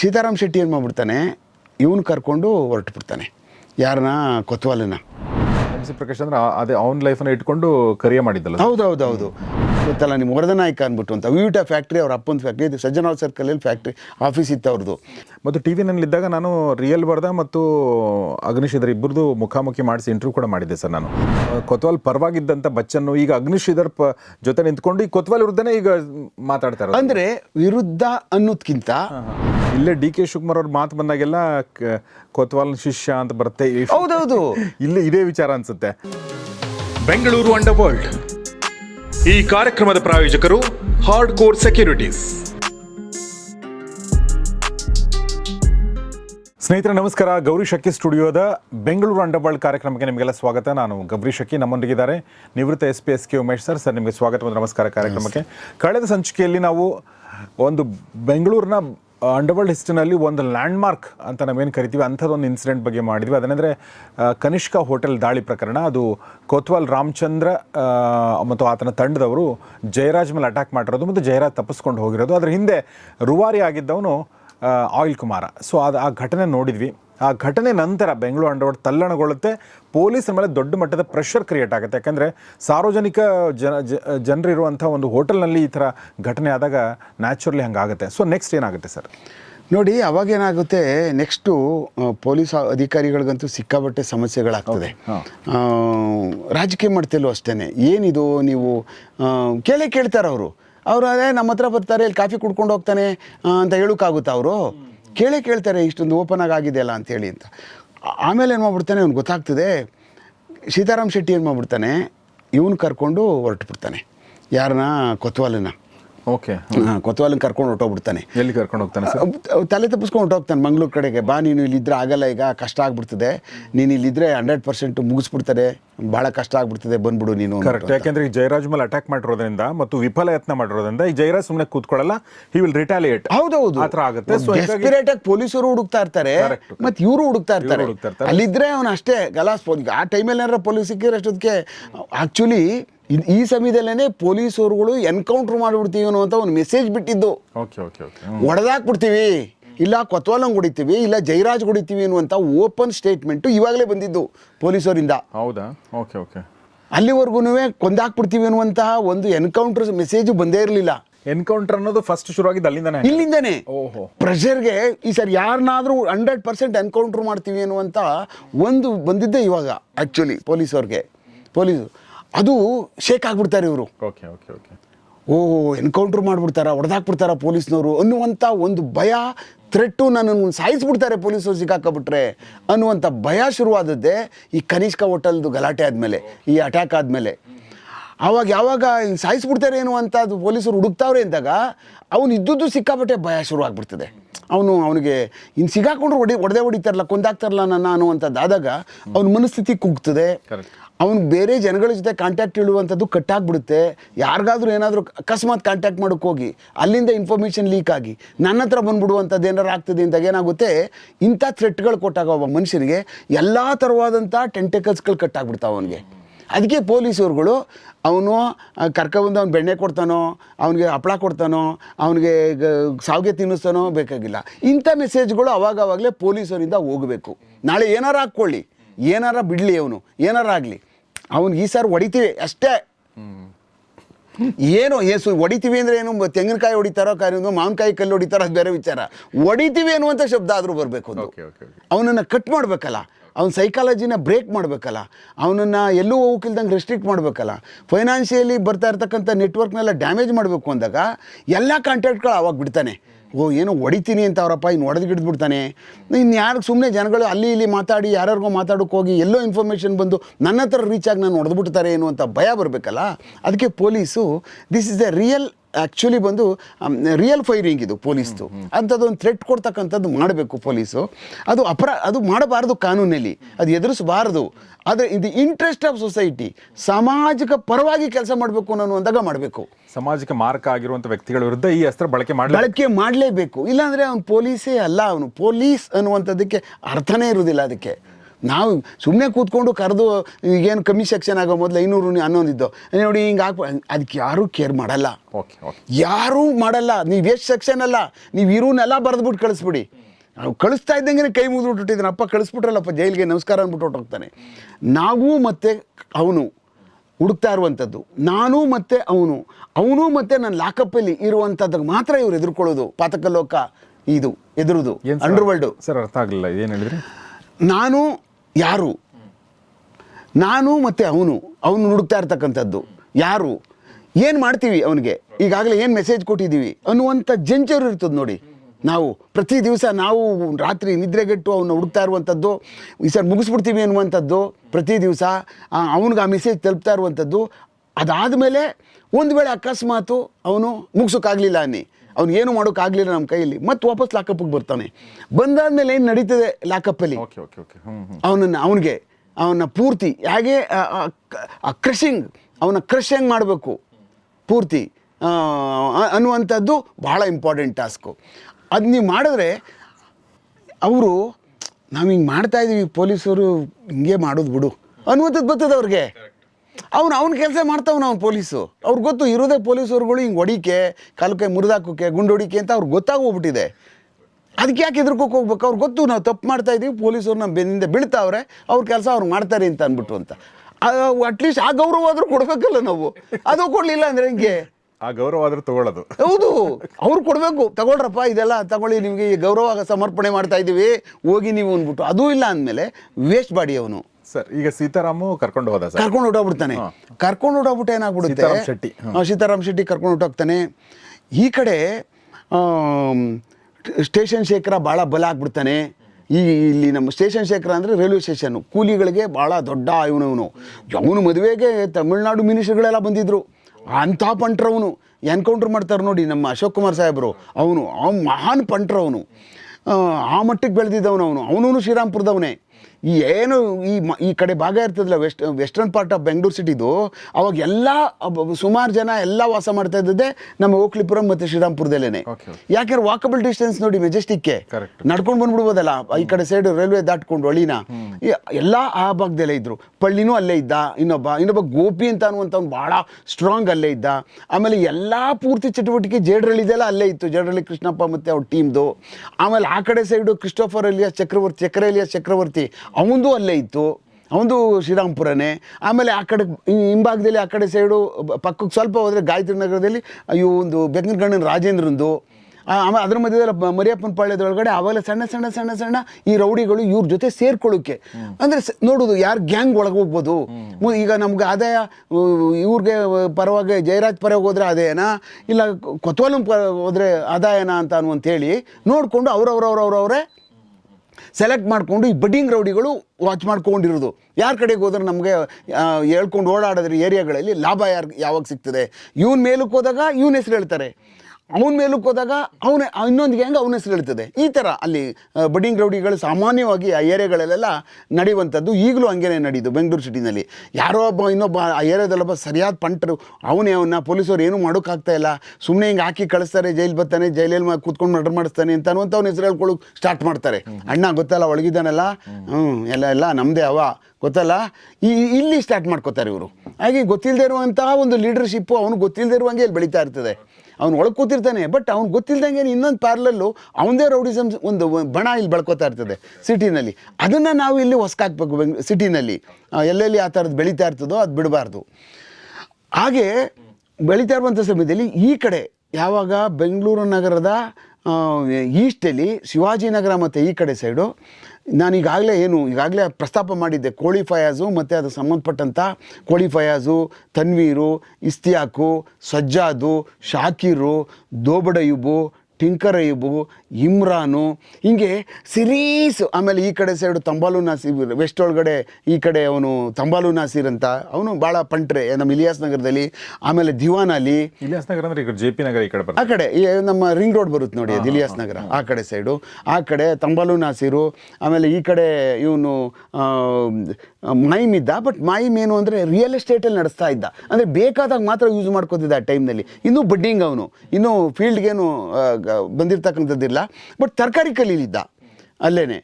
ಸೀತಾರಾಮ್ ಶೆಟ್ಟಿ ಏನು ಮಾಡ್ಬಿಡ್ತಾನೆ? ಇವನು ಕರ್ಕೊಂಡು ಹೊರಟು ಬಿಡ್ತಾನೆ ಯಾರನ್ನ? ಕೊತ್ವಾಲನ್ನ. ಎಂ ಸಿ ಪ್ರಕಾಶ್ ಅಂದ್ರೆ ಅದೇ ಅವನ ಲೈಫನ್ನ ಇಟ್ಕೊಂಡು ಕರಿಯ ಮಾಡಿದ್ದಲ್ಲ? ಹೌದು ಹೌದು ಹೌದು ಗೊತ್ತಲ್ಲ ನಿಮ್ಮ ವರದನಾಯಕ ಅಂದ್ಬಿಟ್ಟು ಅಂತ. ವಿವಿಟ ಫ್ಯಾಕ್ಟ್ರಿ ಅವ್ರ ಅಪ್ಪನ ಫ್ಯಾಕ್ಟ್ರಿ ಇದು ಸಜ್ಜನಾಳ್ ಸರ್ಕಲಲ್ಲಿ ಫ್ಯಾಕ್ಟ್ರಿ ಆಫೀಸ್ ಇತ್ತು ಅವ್ರದ್ದು. ಮತ್ತು ಟಿ ವಿನಲ್ಲಿದ್ದಾಗ ನಾನು ರಿಯಲ್ ಬರ್ದ ಮತ್ತು ಅಗ್ನಿಶಿಧರ್ ಇಬ್ಬರದು ಮುಖಾಮುಖಿ ಮಾಡಿಸಿ ಇಂಟರ್ವ್ಯೂ ಕೂಡ ಮಾಡಿದ್ದೆ ಸರ್ ನಾನು. ಕೊತ್ವಾಲ್ ಪರವಾಗಿದ್ದಂಥ ಬಚ್ಚನ್ನು ಈಗ ಅಗ್ನಿಶ್ರೀಧರ್ ಪ ಜೊತೆ ನಿಂತ್ಕೊಂಡು ಈ ಕೊತ್ವಾಲ್ ವಿರುದ್ಧನೇ ಈಗ ಮಾತಾಡ್ತಾರೆ ಅಂದರೆ ವಿರುದ್ಧ ಅನ್ನೋದ್ಕಿಂತ ಇಲ್ಲೇ ಡಿ ಕೆ ಶಿವಕುಮಾರ್ ಅವ್ರ ಮಾತು ಬಂದಾಗೆಲ್ಲ ಕೊತ್ವಾಲ್ ಶಿಷ್ಯ ಅಂತ ಬರುತ್ತೆ ಹೌದೌದು. ಇಲ್ಲಿ ಇದೇ ವಿಚಾರ ಅನ್ಸುತ್ತೆ. ಬೆಂಗಳೂರು ಅಂಡರ್ ವರ್ಲ್ಡ್ ಈ ಕಾರ್ಯಕ್ರಮದ ಪ್ರಾಯೋಜಕರು ಹಾರ್ಡ್ ಕೋರ್ ಸೆಕ್ಯೂರಿಟೀಸ್ ಸ್ನೇಹಿತರೆ ನಮಸ್ಕಾರ. ಗೌರಿ ಶಕ್ಕಿ ಸ್ಟುಡಿಯೋದ ಬೆಂಗಳೂರು ಅಂಡರ್ವರ್ಲ್ಡ್ ಕಾರ್ಯಕ್ರಮಕ್ಕೆ ನಿಮಗೆಲ್ಲ ಸ್ವಾಗತ. ನಾನು ಗೌರಿ ಶಕ್ಕಿ ನಮ್ಮೊಂದಿಗಿದ್ದಾರೆ ನಿವೃತ್ತ S P S K Umesh sir. Sir ನಿಮಗೆ ಸ್ವಾಗತ ಮತ್ತು ನಮಸ್ಕಾರ ಕಾರ್ಯಕ್ರಮಕ್ಕೆ. ಕಳೆದ ಸಂಚಿಕೆಯಲ್ಲಿ ನಾವು ಒಂದು ಬೆಂಗಳೂರಿನ ಅಂಡರ್ವರ್ಲ್ಡ್ ಹಿಸ್ಟ್ರಿನಲ್ಲಿ ಒಂದು ಲ್ಯಾಂಡ್ಮಾರ್ಕ್ ಅಂತ ನಾವೇನು ಕರಿತೀವಿ, ಅಂಥದ್ದೊಂದು ಇನ್ಸಿಡೆಂಟ್ ಬಗ್ಗೆ ಮಾಡಿದ್ವಿ. ಅದೇನೆಂದರೆ ಕನಿಷ್ಕಾ ಹೋಟೆಲ್ ದಾಳಿ ಪ್ರಕರಣ, ಅದು ಕೋತ್ವಾಲ್ ರಾಮಚಂದ್ರ ಮತ್ತು ಆತನ ತಂಡದವರು ಜಯರಾಜ್ ಮೇಲೆ ಅಟ್ಯಾಕ್ ಮಾಡಿರೋದು ಮತ್ತು ಜಯರಾಜ್ ತಪ್ಪಿಸ್ಕೊಂಡು ಹೋಗಿರೋದು. ಅದರ ಹಿಂದೆ ರೂವಾರಿ ಆಗಿದ್ದವನು ಆಯಿಲ್ ಕುಮಾರ. ಸೊ ಅದು, ಆ ಘಟನೆ ನೋಡಿದ್ವಿ. ಆ ಘಟನೆ ನಂತರ ಬೆಂಗಳೂರು ಅಂಡರ್ವರ್ಡ್ ತಲ್ಲಣಗೊಳ್ಳುತ್ತೆ. ಪೊಲೀಸರ ಮೇಲೆ ದೊಡ್ಡ ಮಟ್ಟದ ಪ್ರೆಷರ್ ಕ್ರಿಯೇಟ್ ಆಗುತ್ತೆ. ಯಾಕಂದರೆ ಸಾರ್ವಜನಿಕ ಜನ ಜನರಿರುವಂಥ ಒಂದು ಹೋಟೆಲ್ನಲ್ಲಿ ಈ ಥರ ಘಟನೆ ಆದಾಗ ನ್ಯಾಚುರಲಿ ಹಂಗಾಗುತ್ತೆ. ಸೊ ನೆಕ್ಸ್ಟ್ ಏನಾಗುತ್ತೆ ಸರ್? ನೋಡಿ ಅವಾಗೇನಾಗುತ್ತೆ ನೆಕ್ಸ್ಟು ಪೊಲೀಸ್ ಅಧಿಕಾರಿಗಳಿಗಂತೂ ಸಿಕ್ಕಾಬಟ್ಟೆ ಸಮಸ್ಯೆಗಳಾಗ್ತದೆ. ರಾಜಕೀಯ ಮಾಡ್ತಿಲ್ಲೋ ಅಷ್ಟೇ ಏನಿದು ನೀವು ಕೇಳೇ ಕೇಳ್ತಾರೆ ಅವರು ಅವರು ಅದೇ ನಮ್ಮ ಹತ್ರ ಬರ್ತಾರೆ ಇಲ್ಲಿ ಕಾಫಿ ಕುಡ್ಕೊಂಡು ಹೋಗ್ತಾನೆ ಅಂತ ಹೇಳೋಕ್ಕಾಗುತ್ತಾ ಅವರು? ಕೇಳೇ ಕೇಳ್ತಾರೆ ಇಷ್ಟೊಂದು ಓಪನ್ ಆಗಿ ಆಗಿದೆಯಲ್ಲ ಅಂತೇಳಿ ಅಂತ. ಆಮೇಲೆ ಏನು ಮಾಡ್ಬಿಡ್ತಾನೆ ಅವ್ನು ಗೊತ್ತಾಗ್ತದೆ, ಸೀತಾರಾಮ್ ಶೆಟ್ಟಿ ಏನು ಮಾಡ್ಬಿಡ್ತಾನೆ, ಇವನು ಕರ್ಕೊಂಡು ಹೊರಟು ಬಿಡ್ತಾನೆ. ಯಾರನ್ನ ಕೊತ್ವಾಲನ್ನ ಓಕೆ. ಕೊತ್ವಾಲನ್ನ ಕರ್ಕೊಂಡು ಹೊರಟೋಗ್ಬಿಡ್ತಾನೆ. ಎಲ್ಲಿ ಕರ್ಕೊಂಡು ಹೋಗ್ತಾನೆ ತಲೆ ತಪ್ಪಿಸ್ಕೊಂಡು ಹೊರಟೋಗ್ತಾನೆ ಮಂಗ್ಳೂರು ಕಡೆಗೆ. ಬಾ ನೀನು ಇಲ್ಲಿದ್ರೆ ಆಗಲ್ಲ ಈಗ ಕಷ್ಟ ಆಗ್ಬಿಡ್ತದೆ. ನೀನು ಇಲ್ಲಿದ್ರೆ ಹಂಡ್ರೆಡ್ ಪರ್ಸೆಂಟ್ ಮುಗಿಸ್ಬಿಡ್ತಾರೆ ಬಹಳ ಕಷ್ಟ ಆಗ್ಬಿಡ್ತದೆ ಬಂದ್ಬಿಡು ನೀನು ಕರೆಕ್ಟ್ ಯಾಕೆಂದ್ರೆ ಈ ಜಯರಾಜ್ ಮೇಲೆ ಅಟ್ಯಾಕ್ ಮಾಡಿರೋದ್ರಿಂದ ಮತ್ತು ವಿಫಲ ಯತ್ನ ಮಾಡಿರೋದ್ರಿಂದ ಈ ಜಯರಾಜ್ ಸುಮ್ಮನೆ ಕೂತ್ಕೊಳ್ಳಲ್ಲ ಹಿ ವಿಲ್ ರಿಟಾಲಿಯೇಟ್ ಹೌದೌದು. ಆ ಥರ ಆಗುತ್ತೆ. ಡೆಸ್ಪಿರೇಟ್ ಆಗಿ ಪೊಲೀಸರು ಹುಡುಕ್ತಾ ಇರ್ತಾರೆ. ಮತ್ತು ಇವರು ಹುಡುಕ್ತಾ ಇರ್ತಾರೆ. ಅಲ್ಲಿದ್ರೆ ಅವನು ಅಷ್ಟೇ ಗಲಾಸ್. ಆ ಟೈಮಲ್ಲಿ ಏನಾರ ಪೊಲೀಸ್ ಸಿಕ್ಕಿದ್ರೆ ಅಷ್ಟೊತ್ತಿಗೆ ಆಕ್ಚುಲಿ ಈ ಸಮಯದಲ್ಲೇ ಪೊಲೀಸರುಗಳು ಎನ್ಕೌಂಟರ್ ಮಾಡಿಬಿಡ್ತೀವಿ ಅನ್ನುವಂಥ ಒಂದು ಮೆಸೇಜ್ ಬಿಟ್ಟಿದ್ದು. Okay okay okay. ಹೊಡೆದಾಕ್ಬಿಡ್ತೀವಿ ಇಲ್ಲ ಕೊತ್ವಾಲಂಗ್ ಹೊಡಿತೀವಿ ಇಲ್ಲ ಜೈರಾಜ್ ಹೊಡಿತೀವಿ ಅನ್ನುವಂಥ ಓಪನ್ ಸ್ಟೇಟ್ಮೆಂಟು ಇವಾಗಲೇ ಬಂದಿದ್ದು ಪೊಲೀಸರಿಂದ. ಹೌದಾ? Okay okay. ಅಲ್ಲಿವರೆಗೂ ಕೊಂದಾಕ್ಬಿಡ್ತೀವಿ ಅನ್ನುವಂತಹ ಒಂದು ಎನ್ಕೌಂಟರ್ ಮೆಸೇಜು ಬಂದೇ ಇರಲಿಲ್ಲ. ಎನ್ಕೌಂಟರ್ ಅನ್ನೋದು ಫಸ್ಟ್ ಶುರುವಾಗಿದ್ದು ಅಲ್ಲಿಂದನೇ ಇಲ್ಲಿಂದನೇ. ಓಹೋ. ಪ್ರೆಷರ್ಗೆ ಈ ಸರ್ ಯಾರನ್ನಾದ್ರೂ ಹಂಡ್ರೆಡ್ ಪರ್ಸೆಂಟ್ ಎನ್ಕೌಂಟರ್ ಮಾಡ್ತೀವಿ ಅನ್ನುವಂಥ ಒಂದು ಬಂದಿದ್ದೆ ಇವಾಗ ಆ್ಯಕ್ಚುಲಿ ಪೊಲೀಸವ್ರಿಗೆ. ಪೊಲೀಸು ಅದು ಶೇಕ್ ಆಗ್ಬಿಡ್ತಾರೆ ಇವರು. ಓಕೆ ಓಕೆ ಓಕೆ ಓ ಎನ್ಕೌಂಟ್ರ್ ಮಾಡಿಬಿಡ್ತಾರ ಹೊಡೆದಾಕ್ಬಿಡ್ತಾರ ಪೊಲೀಸ್ನವರು ಅನ್ನುವಂಥ ಒಂದು ಭಯ ಥ್ರೆಟ್ಟು ನನ್ನನ್ನು ಸಾಯಿಸ್ಬಿಡ್ತಾರೆ ಪೊಲೀಸರು ಸಿಕ್ಕಾಕಬಿಟ್ರೆ ಅನ್ನುವಂಥ ಭಯ ಶುರುವಾದದ್ದೇ ಈ ಕನಿಷ್ಕ ಹೋಟೆಲ್ದು ಗಲಾಟೆ ಆದಮೇಲೆ ಈ ಅಟ್ಯಾಕ್ ಆದಮೇಲೆ. ಆವಾಗ ಯಾವಾಗ ಸಾಯಿಸ್ಬಿಡ್ತಾರೆ ಏನು ಅಂತ ಅನ್ನುವಂಥದ್ದು ಪೊಲೀಸರು ಹುಡುಕ್ತಾವ್ರೆ ಅಂದಾಗ ಅವನು ಇದ್ದದ್ದು ಸಿಕ್ಕಾಪಟ್ಟೆ ಭಯ ಶುರು ಆಗ್ಬಿಡ್ತದೆ ಅವನು ಅವನಿಗೆ ಇನ್ನು ಸಿಗಾಕೊಂಡ್ರು ಹೊಡಿ ಹೊಡೆದೇ ಹೊಡಿತಾರಲ್ಲ ಕೊಂದಾಕ್ತಾರಲ್ಲ ನನ್ನ ಅನ್ನುವಂಥದ್ದಾದಾಗ ಅವನ ಮನಸ್ಥಿತಿ ಕುಗ್ತದೆ. ಅವ್ನಿಗೆ ಬೇರೆ ಜನಗಳ ಜೊತೆ ಕಾಂಟ್ಯಾಕ್ಟ್ ಇಳುವಂಥದ್ದು ಕಟ್ಟಾಗ್ಬಿಡುತ್ತೆ. ಯಾರಿಗಾದ್ರೂ ಏನಾದರೂ ಅಕಸ್ಮಾತ್ ಕಾಂಟ್ಯಾಕ್ಟ್ ಮಾಡೋಕ್ಕೆ ಹೋಗಿ, ಅಲ್ಲಿಂದ ಇನ್ಫಾರ್ಮೇಷನ್ ಲೀಕ್ ಆಗಿ, ನನ್ನ ಹತ್ರ ಬಂದ್ಬಿಡುವಂಥದ್ದು ಏನಾರು ಆಗ್ತದೆ ಅಂದಾಗ ಏನಾಗುತ್ತೆ, ಇಂಥ ಥ್ರೆಟ್ಗಳು ಕೊಟ್ಟಾಗ ಒಬ್ಬ ಮನುಷ್ಯನಿಗೆ ಎಲ್ಲ ಥರವಾದಂಥ ಟೆಂಟೆಕಲ್ಸ್ಗಳು ಕಟ್ಟಾಗ್ಬಿಡ್ತಾವೆ ಅವನಿಗೆ. ಅದಕ್ಕೆ ಪೊಲೀಸರುಗಳು ಅವನು ಕರ್ಕೊಬಂದು ಅವ್ನು ಬೆಣ್ಣೆ ಕೊಡ್ತಾನೋ, ಅವನಿಗೆ ಹಪ್ಪಳ ಕೊಡ್ತಾನೋ, ಅವನಿಗೆ ಸಾವಿಗೆ ತಿನ್ನಿಸ್ತಾನೋ ಬೇಕಾಗಿಲ್ಲ. ಇಂಥ ಮೆಸೇಜ್ಗಳು ಅವಾಗವಾಗಲೇ ಪೊಲೀಸರಿಂದ ಹೋಗಬೇಕು. ನಾಳೆ ಏನಾರು ಹಾಕ್ಕೊಳ್ಳಿ, ಏನಾರ ಬಿಡಲಿ ಅವನು, ಏನಾರ ಆಗಲಿ. ಅವ್ನಿಗೆ ಈ ಸಾರಿ ಹೊಡಿತೀವಿ ಅಷ್ಟೇ. ಏನು ಏಸು ಹೊಡಿತೀವಿ ಅಂದ್ರೆ ಏನು ತೆಂಗಿನಕಾಯಿ ಹೊಡಿತಾರೋ ಕಾರ್ಯ ಮಾವಿನಕಾಯಿ ಕಲ್ಲು ಹೊಡಿತಾರೋ ಅದು ಬೇರೆ ವಿಚಾರ. ಹೊಡಿತೀವಿ ಅನ್ನುವಂಥ ಶಬ್ದ ಆದರೂ ಬರಬೇಕು ಅವನನ್ನು ಕಟ್ ಮಾಡಬೇಕಲ್ಲ. ಅವ್ನ ಸೈಕಾಲಜಿನ ಬ್ರೇಕ್ ಮಾಡಬೇಕಲ್ಲ. ಅವನನ್ನು ಎಲ್ಲೂ ಹೋಗಿಲ್ದಂಗೆ ರೆಸ್ಟ್ರಿಕ್ಟ್ ಮಾಡಬೇಕಲ್ಲ. ಫೈನಾನ್ಷಿಯಲಿ ಬರ್ತಾ ಇರ್ತಕ್ಕಂಥ ನೆಟ್ವರ್ಕ್ನೆಲ್ಲ ಡ್ಯಾಮೇಜ್ ಮಾಡಬೇಕು ಅಂದಾಗ ಎಲ್ಲ ಕಾಂಟ್ಯಾಕ್ಟ್ಗಳು ಅವಾಗ ಬಿಡ್ತಾನೆ. ಓ, ಏನೋ ಹೊಡಿತೀನಿ ಅಂತ ಅವರಪ್ಪ, ಇನ್ನು ಹೊಡೆದು ಗಿಡ್ದ್ಬಿಡ್ತಾನೆ ಇನ್ನು ಯಾರಿಗೆ ಸುಮ್ಮನೆ ಜನಗಳು ಅಲ್ಲಿ ಇಲ್ಲಿ ಮಾತಾಡಿ, ಯಾರ್ಯಾರಿಗೋ ಮಾತಾಡೋಕೆ ಹೋಗಿ ಎಲ್ಲೋ ಇನ್ಫಾರ್ಮೇಷನ್ ಬಂದು ನನ್ನ ಹತ್ರ ರೀಚ್ ಆಗಿ ನಾನು ಹೊಡೆದ್ಬಿಡ್ತಾರೆ ಏನು ಅಂತ ಭಯ ಬರಬೇಕಲ್ಲ? ಅದಕ್ಕೆ police this is a real actually ಬಂದು ರಿಯಲ್ ಫೈರಿಂಗ್ ಇದು ಪೊಲೀಸ್ದು. ಅಂಥದ್ದೊಂದು ಥ್ರೆಟ್ ಕೊಡ್ತಕ್ಕಂಥದ್ದು ಮಾಡಬೇಕು ಪೊಲೀಸು. ಅದು ಅಪರಾ ಅದು ಮಾಡಬಾರ್ದು ಕಾನೂನಲ್ಲಿ ಅದು ಎದುರಿಸಬಾರದು. ಆದರೆ ಇದು ಇಂಟ್ರೆಸ್ಟ್ ಆಫ್ ಸೊಸೈಟಿ ಸಾಮಾಜಿಕ ಪರವಾಗಿ ಕೆಲಸ ಮಾಡಬೇಕು ಅನ್ನುವಂದಾಗ ಮಾಡಬೇಕು. ಸಮಾಜಕ್ಕೆ ಮಾರ್ಕ ಆಗಿರುವಂಥ ವ್ಯಕ್ತಿಗಳ ವಿರುದ್ಧ ಈ ಅಸ್ತ್ರ ಬಳಕೆ ಮಾಡಿ ಬಳಕೆ ಮಾಡಲೇಬೇಕು. ಇಲ್ಲಾಂದರೆ ಅವನು ಪೊಲೀಸೇ ಅಲ್ಲ. ಅವನು ಪೊಲೀಸ್ ಅನ್ನುವಂಥದ್ದಕ್ಕೆ ಅರ್ಥನೇ ಇರುವುದಿಲ್ಲ ಅದಕ್ಕೆ. ನಾವು ಸುಮ್ಮನೆ ಕೂತ್ಕೊಂಡು ಕರೆದು ಈಗೇನು ಕಮ್ಮಿ ಸೆಕ್ಷನ್ ಆಗೋ ಮೊದಲು ಐನೂರು ಹನ್ನೊಂದಿದ್ದು. ನೋಡಿ ಹಿಂಗೆ ಹಾಕ್ಬ ಅದಕ್ಕೆ ಯಾರೂ ಕೇರ್ ಮಾಡಲ್ಲ. ಓಕೆ ಯಾರೂ ಮಾಡಲ್ಲ. ನೀವು ಎಷ್ಟು ಸೆಕ್ಷನ್ ಅಲ್ಲ. ನೀವು ಇರೋನೆಲ್ಲ ಬರೆದ್ಬಿಟ್ಟು ಕಳಿಸ್ಬಿಡಿ. ನಾವು ಕಳಿಸ್ತಾ ಇದ್ದಂಗೆ ಕೈ ಮುಗಿದ್ಬಿಟ್ಟಿದ್ದಾನೆ ಅಪ್ಪ ಕಳಿಸ್ಬಿಟ್ರಲ್ಲಪ್ಪ ಜೈಲಿಗೆ ನಮಸ್ಕಾರ ಅಂದ್ಬಿಟ್ಟು ಹೊರ್ಟೋಗ್ತಾನೆ ನಾವು ಮತ್ತೆ ಅವನು ಹುಡುಕ್ತಾ ಇರುವಂಥದ್ದು. ನಾನು ಮತ್ತು ಅವನು. ಅವನು ಮತ್ತು ನನ್ನ ಲಾಕಪ್ಪಲ್ಲಿ ಇರುವಂಥದ್ದು ಮಾತ್ರ ಇವ್ರು ಎದುರ್ಕೊಳ್ಳೋದು. ಪಾತಕಲೋಕ ಇದು ಎದುರುದು ಅಂಡರ್ ಅಂಡರ್ವರ್ಲ್ಡು ಸರ್ ಅರ್ಥ ಆಗಲಿಲ್ಲ. ಏನು ಹೇಳಿದ್ರಿ? ನಾನು ಯಾರು? ನಾನು ಮತ್ತೆ ಅವನು ಅವನು ಹುಡುಕ್ತಾ ಇರ್ತಕ್ಕಂಥದ್ದು. ಯಾರು? ಏನು ಮಾಡ್ತೀವಿ ಅವನಿಗೆ? ಈಗಾಗಲೇ ಏನು ಮೆಸೇಜ್ ಕೊಟ್ಟಿದ್ದೀವಿ? ಅನ್ನುವಂಥ ಜಂಚರು ಇರ್ತದೆ ನೋಡಿ. ನಾವು ಪ್ರತಿ ದಿವಸ ನಾವು ರಾತ್ರಿ ನಿದ್ರೆಗೆಟ್ಟು ಅವನ್ನ ಹುಡುಕ್ತಾ ಇರುವಂಥದ್ದು, ಈ ಸರ್ ಮುಗಿಸ್ಬಿಡ್ತೀವಿ ಅನ್ನುವಂಥದ್ದು, ಪ್ರತಿ ದಿವಸ ಅವನಿಗೆ ಆ ಮೆಸೇಜ್ ತಲುಪ್ತಾ ಇರುವಂಥದ್ದು, ಅದಾದಮೇಲೆ ಒಂದು ವೇಳೆ ಅಕಸ್ಮಾತು ಅವನು ಮುಗಿಸೋಕ್ಕಾಗಲಿಲ್ಲ ಅನ್ನಿ. ಅವ್ನು ಏನು ಮಾಡೋಕ್ಕಾಗಲಿಲ್ಲ ನಮ್ಮ ಕೈಯಲ್ಲಿ ಮತ್ತೆ ವಾಪಸ್ ಲಾಕಪ್ಪಿಗೆ ಬರ್ತಾನೆ. ಬಂದಾದ್ಮೇಲೆ ಏನು ನಡೀತದೆ ಲಾಕಪ್ಪಲ್ಲಿ ಓಕೆ ಓಕೆ ಓಕೆ ಹ್ಞೂ ಹ್ಞೂ ಅವನನ್ನು ಅವನಿಗೆ ಅವನ ಪೂರ್ತಿ ಹೇಗೆ ಕ್ರಷಿಂಗ್ ಅವನ ಕ್ರಶ್ ಹೆಂಗೆ ಮಾಡಬೇಕು? ಪೂರ್ತಿ ಅನ್ನುವಂಥದ್ದು ಬಹಳ ಇಂಪಾರ್ಟೆಂಟ್ ಟಾಸ್ಕು ಅದು ನೀವು ಮಾಡಿದ್ರೆ ಅವರು ನಾವು ಹಿಂಗೆ ಮಾಡ್ತಾ ಇದ್ದೀವಿ ಪೊಲೀಸರು ಹಿಂಗೆ ಮಾಡೋದು ಬಿಡು ಅನ್ನುವಂಥದ್ದು ಬರ್ತದೆ ಅವ್ರಿಗೆ. ಅವ್ನು ಅವ್ನ ಕೆಲಸ ಮಾಡ್ತಾವನು ಅವ್ನು ಪೊಲೀಸು. ಅವ್ರಿಗೆ ಗೊತ್ತು ಇರೋದೇ ಪೊಲೀಸರುಗಳು ಹಿಂಗೆ ಹೊಡಿಕೆ ಕಾಲಕ್ಕೆ ಮುರಿದಾಕೋಕೆ ಗುಂಡೊಡಿಕೆ ಅಂತ ಅವ್ರಿಗೆ ಗೊತ್ತಾಗೋಗ್ಬಿಟ್ಟಿದೆ. ಅದಕ್ಕೆ ಯಾಕೆ ಎದುರ್ಕೋಕೆ ಹೋಗ್ಬೇಕು? ಅವ್ರಿಗೆ ಗೊತ್ತು ನಾವು ತಪ್ಪು ಮಾಡ್ತಾ ಇದ್ದೀವಿ ಪೊಲೀಸರು ನಮ್ಮ ಬೆನ್ನಿಂದ ಬೀಳ್ತಾವ್ರೆ ಅವ್ರ ಕೆಲಸ ಅವ್ರು ಮಾಡ್ತಾರೆ ಅಂತ ಅಂದ್ಬಿಟ್ಟು ಅಂತ. ಅಟ್ಲೀಸ್ಟ್ ಆ ಗೌರವ ಆದರೂ ಕೊಡಬೇಕಲ್ಲ ನಾವು. ಅದು ಕೊಡಲಿಲ್ಲ ಅಂದರೆ ಹಿಂಗೆ? ಆ ಗೌರವ ಆದರೂ ತಗೊಳ್ಳೋದು. ಹೌದು ಅವ್ರು ಕೊಡಬೇಕು. ತಗೊಳ್ರಪ್ಪ ಇದೆಲ್ಲ ತಗೊಳ್ಳಿ ನಿಮಗೆ ಗೌರವ ಸಮರ್ಪಣೆ ಮಾಡ್ತಾ ಇದ್ದೀವಿ ಹೋಗಿ ನೀವು ಅಂದ್ಬಿಟ್ಟು. ಅದೂ ಇಲ್ಲ ಅಂದಮೇಲೆ ವೇಸ್ಟ್ ಬಾಡಿ ಅವನು. ಸರ್ ಈಗ ಸೀತಾರಾಮು ಕರ್ಕೊಂಡು ಹೋದ ಸರ್. ಕರ್ಕೊಂಡು ಹೊಟ್ಟೋಗ್ಬಿಡ್ತಾನೆ ಕರ್ಕೊಂಡು ಹೊಟ್ಟೋಗ್ಬಿಟ್ಟು ಏನಾಗ್ಬಿಡುತ್ತೆ? ಸೀತಾರಾಮ್ ಶೆಟ್ಟಿ. ಆ, ಸೀತಾರಾಮ್ ಶೆಟ್ಟಿ ಕರ್ಕೊಂಡು ಹೋಗ್ತಾನೆ ಈ ಕಡೆ ಸ್ಟೇಷನ್ ಶೇಖರ ಭಾಳ ಬಲ ಆಗ್ಬಿಡ್ತಾನೆ. ಈ ಇಲ್ಲಿ ನಮ್ಮ ಸ್ಟೇಷನ್ ಶೇಖರ ಅಂದರೆ ರೈಲ್ವೆ ಸ್ಟೇಷನ್ನು ಕೂಲಿಗಳಿಗೆ ಭಾಳ ದೊಡ್ಡ ಇವನು ಇವನು. ಅವನು ಮದುವೆಗೆ ತಮಿಳ್ನಾಡು ಮಿನಿಸ್ಟರ್ಗಳೆಲ್ಲ ಬಂದಿದ್ದರು ಅಂಥ ಪಂಟ್ರವನು ಎನ್ಕೌಂಟ್ರ್ ಮಾಡ್ತಾರೆ ನೋಡಿ ನಮ್ಮ ಅಶೋಕ್ ಕುಮಾರ್ ಸಾಹೇಬರು. ಅವನು ಅವ್ನು ಮಹಾನ್ ಪಂಟ್ರವನು ಆ ಮಟ್ಟಕ್ಕೆ ಬೆಳೆದಿದ್ದವನು ಅವನು. ಅವನು ಶ್ರೀರಾಮ್ಪುರದವನೇ. ಈ ಏನು ಈ ಮ ಈ ಕಡೆ ಭಾಗ ಇರ್ತದಲ್ಲ west western part of Bengaluru ಸಿಟಿದು ಅವಾಗ ಎಲ್ಲ ಸುಮಾರು ಜನ ಎಲ್ಲ ವಾಸ ಮಾಡ್ತಾ ಇದ್ದದ್ದೆ ನಮ್ಮ ಓಕ್ಲಿಪುರಂ ಮತ್ತು ಶ್ರೀರಾಮ್ಪುರದಲ್ಲೇ. ಯಾಕೆಂದ್ರೆ ವಾಕಬಲ್ ಡಿಸ್ಟೆನ್ಸ್ ನೋಡಿ ಮೆಜೆಸ್ಟಿಕ್ಗೆ. ನಡ್ಕೊಂಡು ಬಂದ್ಬಿಡ್ಬೋದಲ್ಲ ಈ ಕಡೆ ಸೈಡ್ ರೈಲ್ವೆ ದಾಟ್ಕೊಂಡು ಒಳಿನ ಈ ಎಲ್ಲ ಆ ಭಾಗದಲ್ಲೇ ಇದ್ರು. ಪಳ್ಳಿನೂ ಅಲ್ಲೇ ಇದ್ದ ಇನ್ನೊಬ್ಬ ಇನ್ನೊಬ್ಬ ಗೋಪಿ ಅಂತ ಅನ್ನುವಂಥವ್ನು ಭಾಳ ಸ್ಟ್ರಾಂಗ್ ಅಲ್ಲೇ ಇದ್ದ. ಆಮೇಲೆ ಎಲ್ಲ ಪೂರ್ತಿ ಚಟುವಟಿಕೆ ಜೇಡ್ರಳ್ಳಿದೆಲ್ಲ ಅಲ್ಲೇ ಇತ್ತು. ಜೇಡ್ರಳ್ಳಿ ಕೃಷ್ಣಪ್ಪ ಮತ್ತು ಅವ್ರ ಟೀಮ್ದು ಆಮೇಲೆ ಆ ಕಡೆ ಸೈಡು ಕ್ರಿಸ್ಟೋಫರ್ ಅಲಿಯಾಸ್ ಚಕ್ರವರ್ತಿ ಚಕ್ರ ಎಲಿಯಾಸ್ ಚಕ್ರವರ್ತಿ. ಅವಂದು ಅಲ್ಲೇ ಇತ್ತು. ಅವನದು ಶ್ರೀರಾಮ್ಪುರನೇ. ಆಮೇಲೆ ಆ ಕಡೆ ಈ ಹಿಂಭಾಗದಲ್ಲಿ ಆ ಕಡೆ ಸೈಡು ಪಕ್ಕಕ್ಕೆ ಸ್ವಲ್ಪ ಹೋದರೆ ಗಾಯತ್ರಿ ನಗರದಲ್ಲಿ ಇವು ಒಂದು ಬೆಂಗಳೂರು ರಾಜೇಂದ್ರಂದು. ಆಮೇಲೆ ಅದ್ರ ಮಧ್ಯದಲ್ಲಿ ಮರಿಯಪ್ಪನ ಪಾಳ್ಯದೊಳಗಡೆ ಅವೆಲ್ಲ ಸಣ್ಣ ಸಣ್ಣ ಸಣ್ಣ ಸಣ್ಣ ಈ ರೌಡಿಗಳು ಇವ್ರ ಜೊತೆ ಸೇರ್ಕೊಳ್ಳೋಕೆ. ಅಂದರೆ ಸ- ನೋಡೋದು ಯಾರು ಗ್ಯಾಂಗ್ ಒಳಗೆ ಹೋಗ್ಬೋದು. ಈಗ ನಮ್ಗೆ ಆದಾಯ ಇವ್ರಿಗೆ ಪರವಾಗಿ ಜಯರಾಜ್ ಪರವಾಗಿ ಹೋದರೆ ಆದಾಯನಾ? ಇಲ್ಲ ಕೊತ್ವಾಲಂ ಪರ ಹೋದ್ರೆ ಆದಾಯನಾ ಅಂತ ಅನ್ನುವಂಥೇಳಿ ನೋಡಿಕೊಂಡು ಅವ್ರವ್ರವ್ರವ್ರವರೇ ಸೆಲೆಕ್ಟ್ ಮಾಡಿಕೊಂಡು ಈ ಬಡ್ಡಿಂಗ್ ರೌಡಿಗಳು ವಾಚ್ ಮಾಡ್ಕೊಂಡಿರೋದು. ಯಾರ ಕಡೆಗೆ ಹೋದ್ರೆ ನಮಗೆ ಹೇಳ್ಕೊಂಡು ಓಡಾಡಿದ್ರೆ ಏರಿಯಾಗಳಲ್ಲಿ ಲಾಭ ಯಾರು, ಯಾವಾಗ ಸಿಗ್ತದೆ? ಇವನ್ ಮೇಲಕ್ಕೆ ಹೋದಾಗ ಇವನ ಹೆಸರು ಹೇಳ್ತಾರೆ. ಅವನ ಮೇಲಕ್ಕೆ ಹೋದಾಗ ಅವನ ಇನ್ನೊಂದು ಗ್ಯಾಂಗ್ ಅವನ ಹೆಸರು ಹೇಳ್ತದೆ? ಈ ಥರ ಅಲ್ಲಿ ಬಡ್ಡಿಂಗ್ ರೌಡಿಗಳು ಸಾಮಾನ್ಯವಾಗಿ ಆ ಏರಿಯಾಗಳಲ್ಲೆಲ್ಲ ನಡೆಯುವಂಥದ್ದು ಈಗಲೂ ಹಂಗೇನೆ ನಡೆಯಿತು ಬೆಂಗಳೂರು ಸಿಟಿನಲ್ಲಿ. ಯಾರೋ ಒಬ್ಬ, ಇನ್ನೊಬ್ಬ ಆ ಏರಿಯಾದಲ್ಲೊಬ್ಬ ಸರಿಯಾದ ಪಂಟರು, ಅವನೇ ಅವನ್ನ ಪೊಲೀಸರು ಏನೂ ಮಾಡೋಕ್ಕಾಗ್ತಾ ಇಲ್ಲ. ಸುಮ್ಮನೆ ಹಿಂಗೆ ಹಾಕಿ ಕಳಿಸ್ತಾರೆ, ಜೈಲ್ ಬರ್ತಾನೆ, ಜೈಲಲ್ಲಿ ಕೂತ್ಕೊಂಡು ಮರ್ಡರ್ ಮಾಡಿಸ್ತಾನೆ ಅಂತ ಅನ್ನುವಂಥ ಅವ್ನ ಹೆಸರು ಹೇಳ್ಕೊಳ್ಳೋಕೆ ಸ್ಟಾರ್ಟ್ ಮಾಡ್ತಾರೆ. ಅಣ್ಣ ಗೊತ್ತಲ್ಲ, ಒಳಗಿದ್ದಾನಲ್ಲ? ಹ್ಞೂ, ಎಲ್ಲ ಎಲ್ಲ ನಮ್ಮದೇ ಅವ, ಗೊತ್ತಲ್ಲ? ಈ, ಇಲ್ಲಿ ಸ್ಟಾರ್ಟ್ ಮಾಡ್ಕೋತಾರೆ ಇವರು. ಹಾಗೆ ಗೊತ್ತಿಲ್ಲದೆ ಇರುವಂತಹ ಒಂದು ಲೀಡರ್ಶಿಪ್ಪು ಅವನು ಗೊತ್ತಿಲ್ಲದೆ ಇರುವಂಗೆ ಇಲ್ಲಿ ಬೆಳೀತಾ ಇರ್ತದೆ. ಅವ್ನು ಒಳಗೆ ಕೂತಿರ್ತಾನೆ ಬಟ್ ಅವ್ನು ಗೊತ್ತಿಲ್ದಂಗೆ ಇನ್ನೊಂದು ಪ್ಯಾರ್ಲಲ್ಲು ಅವನದೇ ರೌಡಿಸಮ್ ಒಂದು ಬಣ ಇಲ್ಲಿ ಬೆಳ್ಕೊತಾ ಇರ್ತದೆ ಸಿಟಿನಲ್ಲಿ ಅದನ್ನು ನಾವು ಇಲ್ಲಿ ಹೊಸ್ಕಾಕ್ಬೇಕು ಬೆಂಗ್ ಸಿಟಿನಲ್ಲಿ ಎಲ್ಲೆಲ್ಲಿ ಆ ಥರದ್ದು ಬೆಳೀತಾ ಇರ್ತದೋ ಅದು ಬಿಡಬಾರ್ದು. ಹಾಗೆ ಬೆಳೀತಾ ಇರುವಂಥ ಸಮಯದಲ್ಲಿ ಈ ಕಡೆ ಯಾವಾಗ ಬೆಂಗಳೂರು ನಗರದ ಈಸ್ಟಲ್ಲಿ ಶಿವಾಜಿನಗರ ಮತ್ತು ಈ ಕಡೆ ಸೈಡು ನಾನು ಈಗಾಗಲೇ ಏನು, ಈಗಾಗಲೇ ಪ್ರಸ್ತಾಪ ಮಾಡಿದ್ದೆ ಕೋಳಿ ಫಯಾಜು ಮತ್ತು ಅದಕ್ಕೆ ಸಂಬಂಧಪಟ್ಟಂಥ ಕೋಳಿ ಫಯಾಜು ತನ್ವೀರು, ಇಸ್ತಿಯಾಕು, ಸಜ್ಜಾದು, ಶಾಕಿರು, ದೋಬಡಯುಬು ಟಿಂಕರಯುಬು ಇಮ್ರಾನು ಹಿಂಗೆ ಸಿರೀಸ್ ಆಮೇಲೆ ಈ ಕಡೆ ಸೈಡು ತಂಬಾಲು ನಾಸೀರ್ ವೆಸ್ಟ್ ಒಳಗಡೆ ಈ ಕಡೆ ಅವನು ತಂಬಾಲು ನಾಸೀರ್ ಅಂತ. ಅವನು ಭಾಳ ಪಂಟ್ರೆ ನಮ್ಮ ಇಲಿಯಾಸ್ ನಗರದಲ್ಲಿ ಆಮೇಲೆ ದಿವಾನ್ ಅಲ್ಲಿ ಇಲಿಯಾಸ್ ನಗರ ಅಂದ್ರೆ ಈಗ ಜೆ ಪಿ ನಗರ ಈ ಕಡೆ ಆ ಕಡೆ ಈ ನಮ್ಮ ರಿಂಗ್ ರೋಡ್ ಬರುತ್ತೆ ನೋಡಿ ಅದು ಇಲಿಯಾಸ್ ನಗರ ಆ ಕಡೆ ಸೈಡು ಆ ಕಡೆ ತಂಬಾಲು ನಾಸೀರು ಆಮೇಲೆ ಈ ಕಡೆ ಇವನು ಮೈಮ್ ಇದ್ದ ಬಟ್ ಮೈಮ್ ಏನು ಅಂದರೆ ರಿಯಲ್ ಎಸ್ಟೇಟಲ್ಲಿ ನಡೆಸ್ತಾ ಇದ್ದ. ಅಂದರೆ ಬೇಕಾದಾಗ ಮಾತ್ರ ಯೂಸ್ ಮಾಡ್ಕೋತಿದ್ದ ಆ ಟೈಮ್ನಲ್ಲಿ ಇನ್ನೂ ಬಡ್ಡಿಂಗ್ ಅವನು. ಇನ್ನೂ ಫೀಲ್ಡ್ಗೇನು ಬಂದಿರ್ತಕ್ಕಂಥದ್ದಿಲ್ಲ ಬಟ್ ತರಕಾರಿ ಕಲೀಲಿದ್ದ. ಅಲ್ಲೇ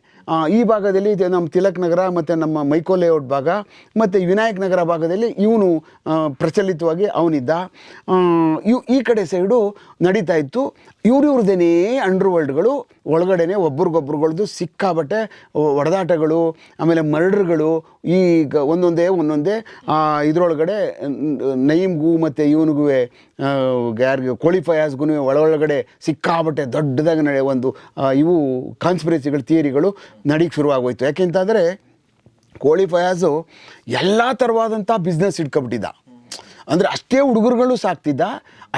ಈ ಭಾಗದಲ್ಲಿ ನಮ್ಮ ತಿಲಕ್ ನಗರ ಮತ್ತು ನಮ್ಮ ಮೈಕೋ ಲೇಔಟ್ ಭಾಗ ಮತ್ತು ವಿನಾಯಕ್ ನಗರ ಭಾಗದಲ್ಲಿ ಇವನು ಪ್ರಚಲಿತವಾಗಿ ಅವನಿದ್ದ. ಇವು, ಈ ಕಡೆ ಸೈಡು ನಡೀತಾ ಇತ್ತು. ಇವ್ರು ಇವ್ರದ್ದೇನೇ ಅಂಡರ್ ವರ್ಲ್ಡ್ಗಳು ಒಳಗಡೆನೆ ಒಬ್ರಿಗೊಬ್ರುಗಳ್ದು ಸಿಕ್ಕಾಬಟ್ಟೆ ಒಡೆದಾಟಗಳು, ಆಮೇಲೆ ಮರ್ಡರ್ಗಳು ಈಗ ಒಂದೊಂದೇ ಒಂದೊಂದೇ ಇದರೊಳಗಡೆ ನೈಮ್ಗೂ ಮತ್ತು ಇವನಿಗೂ ಯಾರಿಗೆ ಕೋಳಿ ಫಯಾಸ್ಗೂ ಒಳಗಡೆ ಸಿಕ್ಕಾಬಟ್ಟೆ ದೊಡ್ಡದಾಗಿ ನಡೆ, ಒಂದು ಇವು ಕಾನ್ಸ್ಪಿರಸಿಗಳು ಥಿಯರಿಗಳು ನಡೀಕ್ಕೆ ಶುರುವಾಗೋಯ್ತು. ಯಾಕೆಂತಂದರೆ ಕೋಳಿ ಫಯಾಜು ಎಲ್ಲ ಥರವಾದಂಥ ಬಿಸ್ನೆಸ್ ಇಟ್ಕೊಬಿಟ್ಟಿದ್ದ. ಅಂದರೆ ಅಷ್ಟೇ ಹುಡುಗರುಗಳು ಸಾಕ್ತಿದ್ದ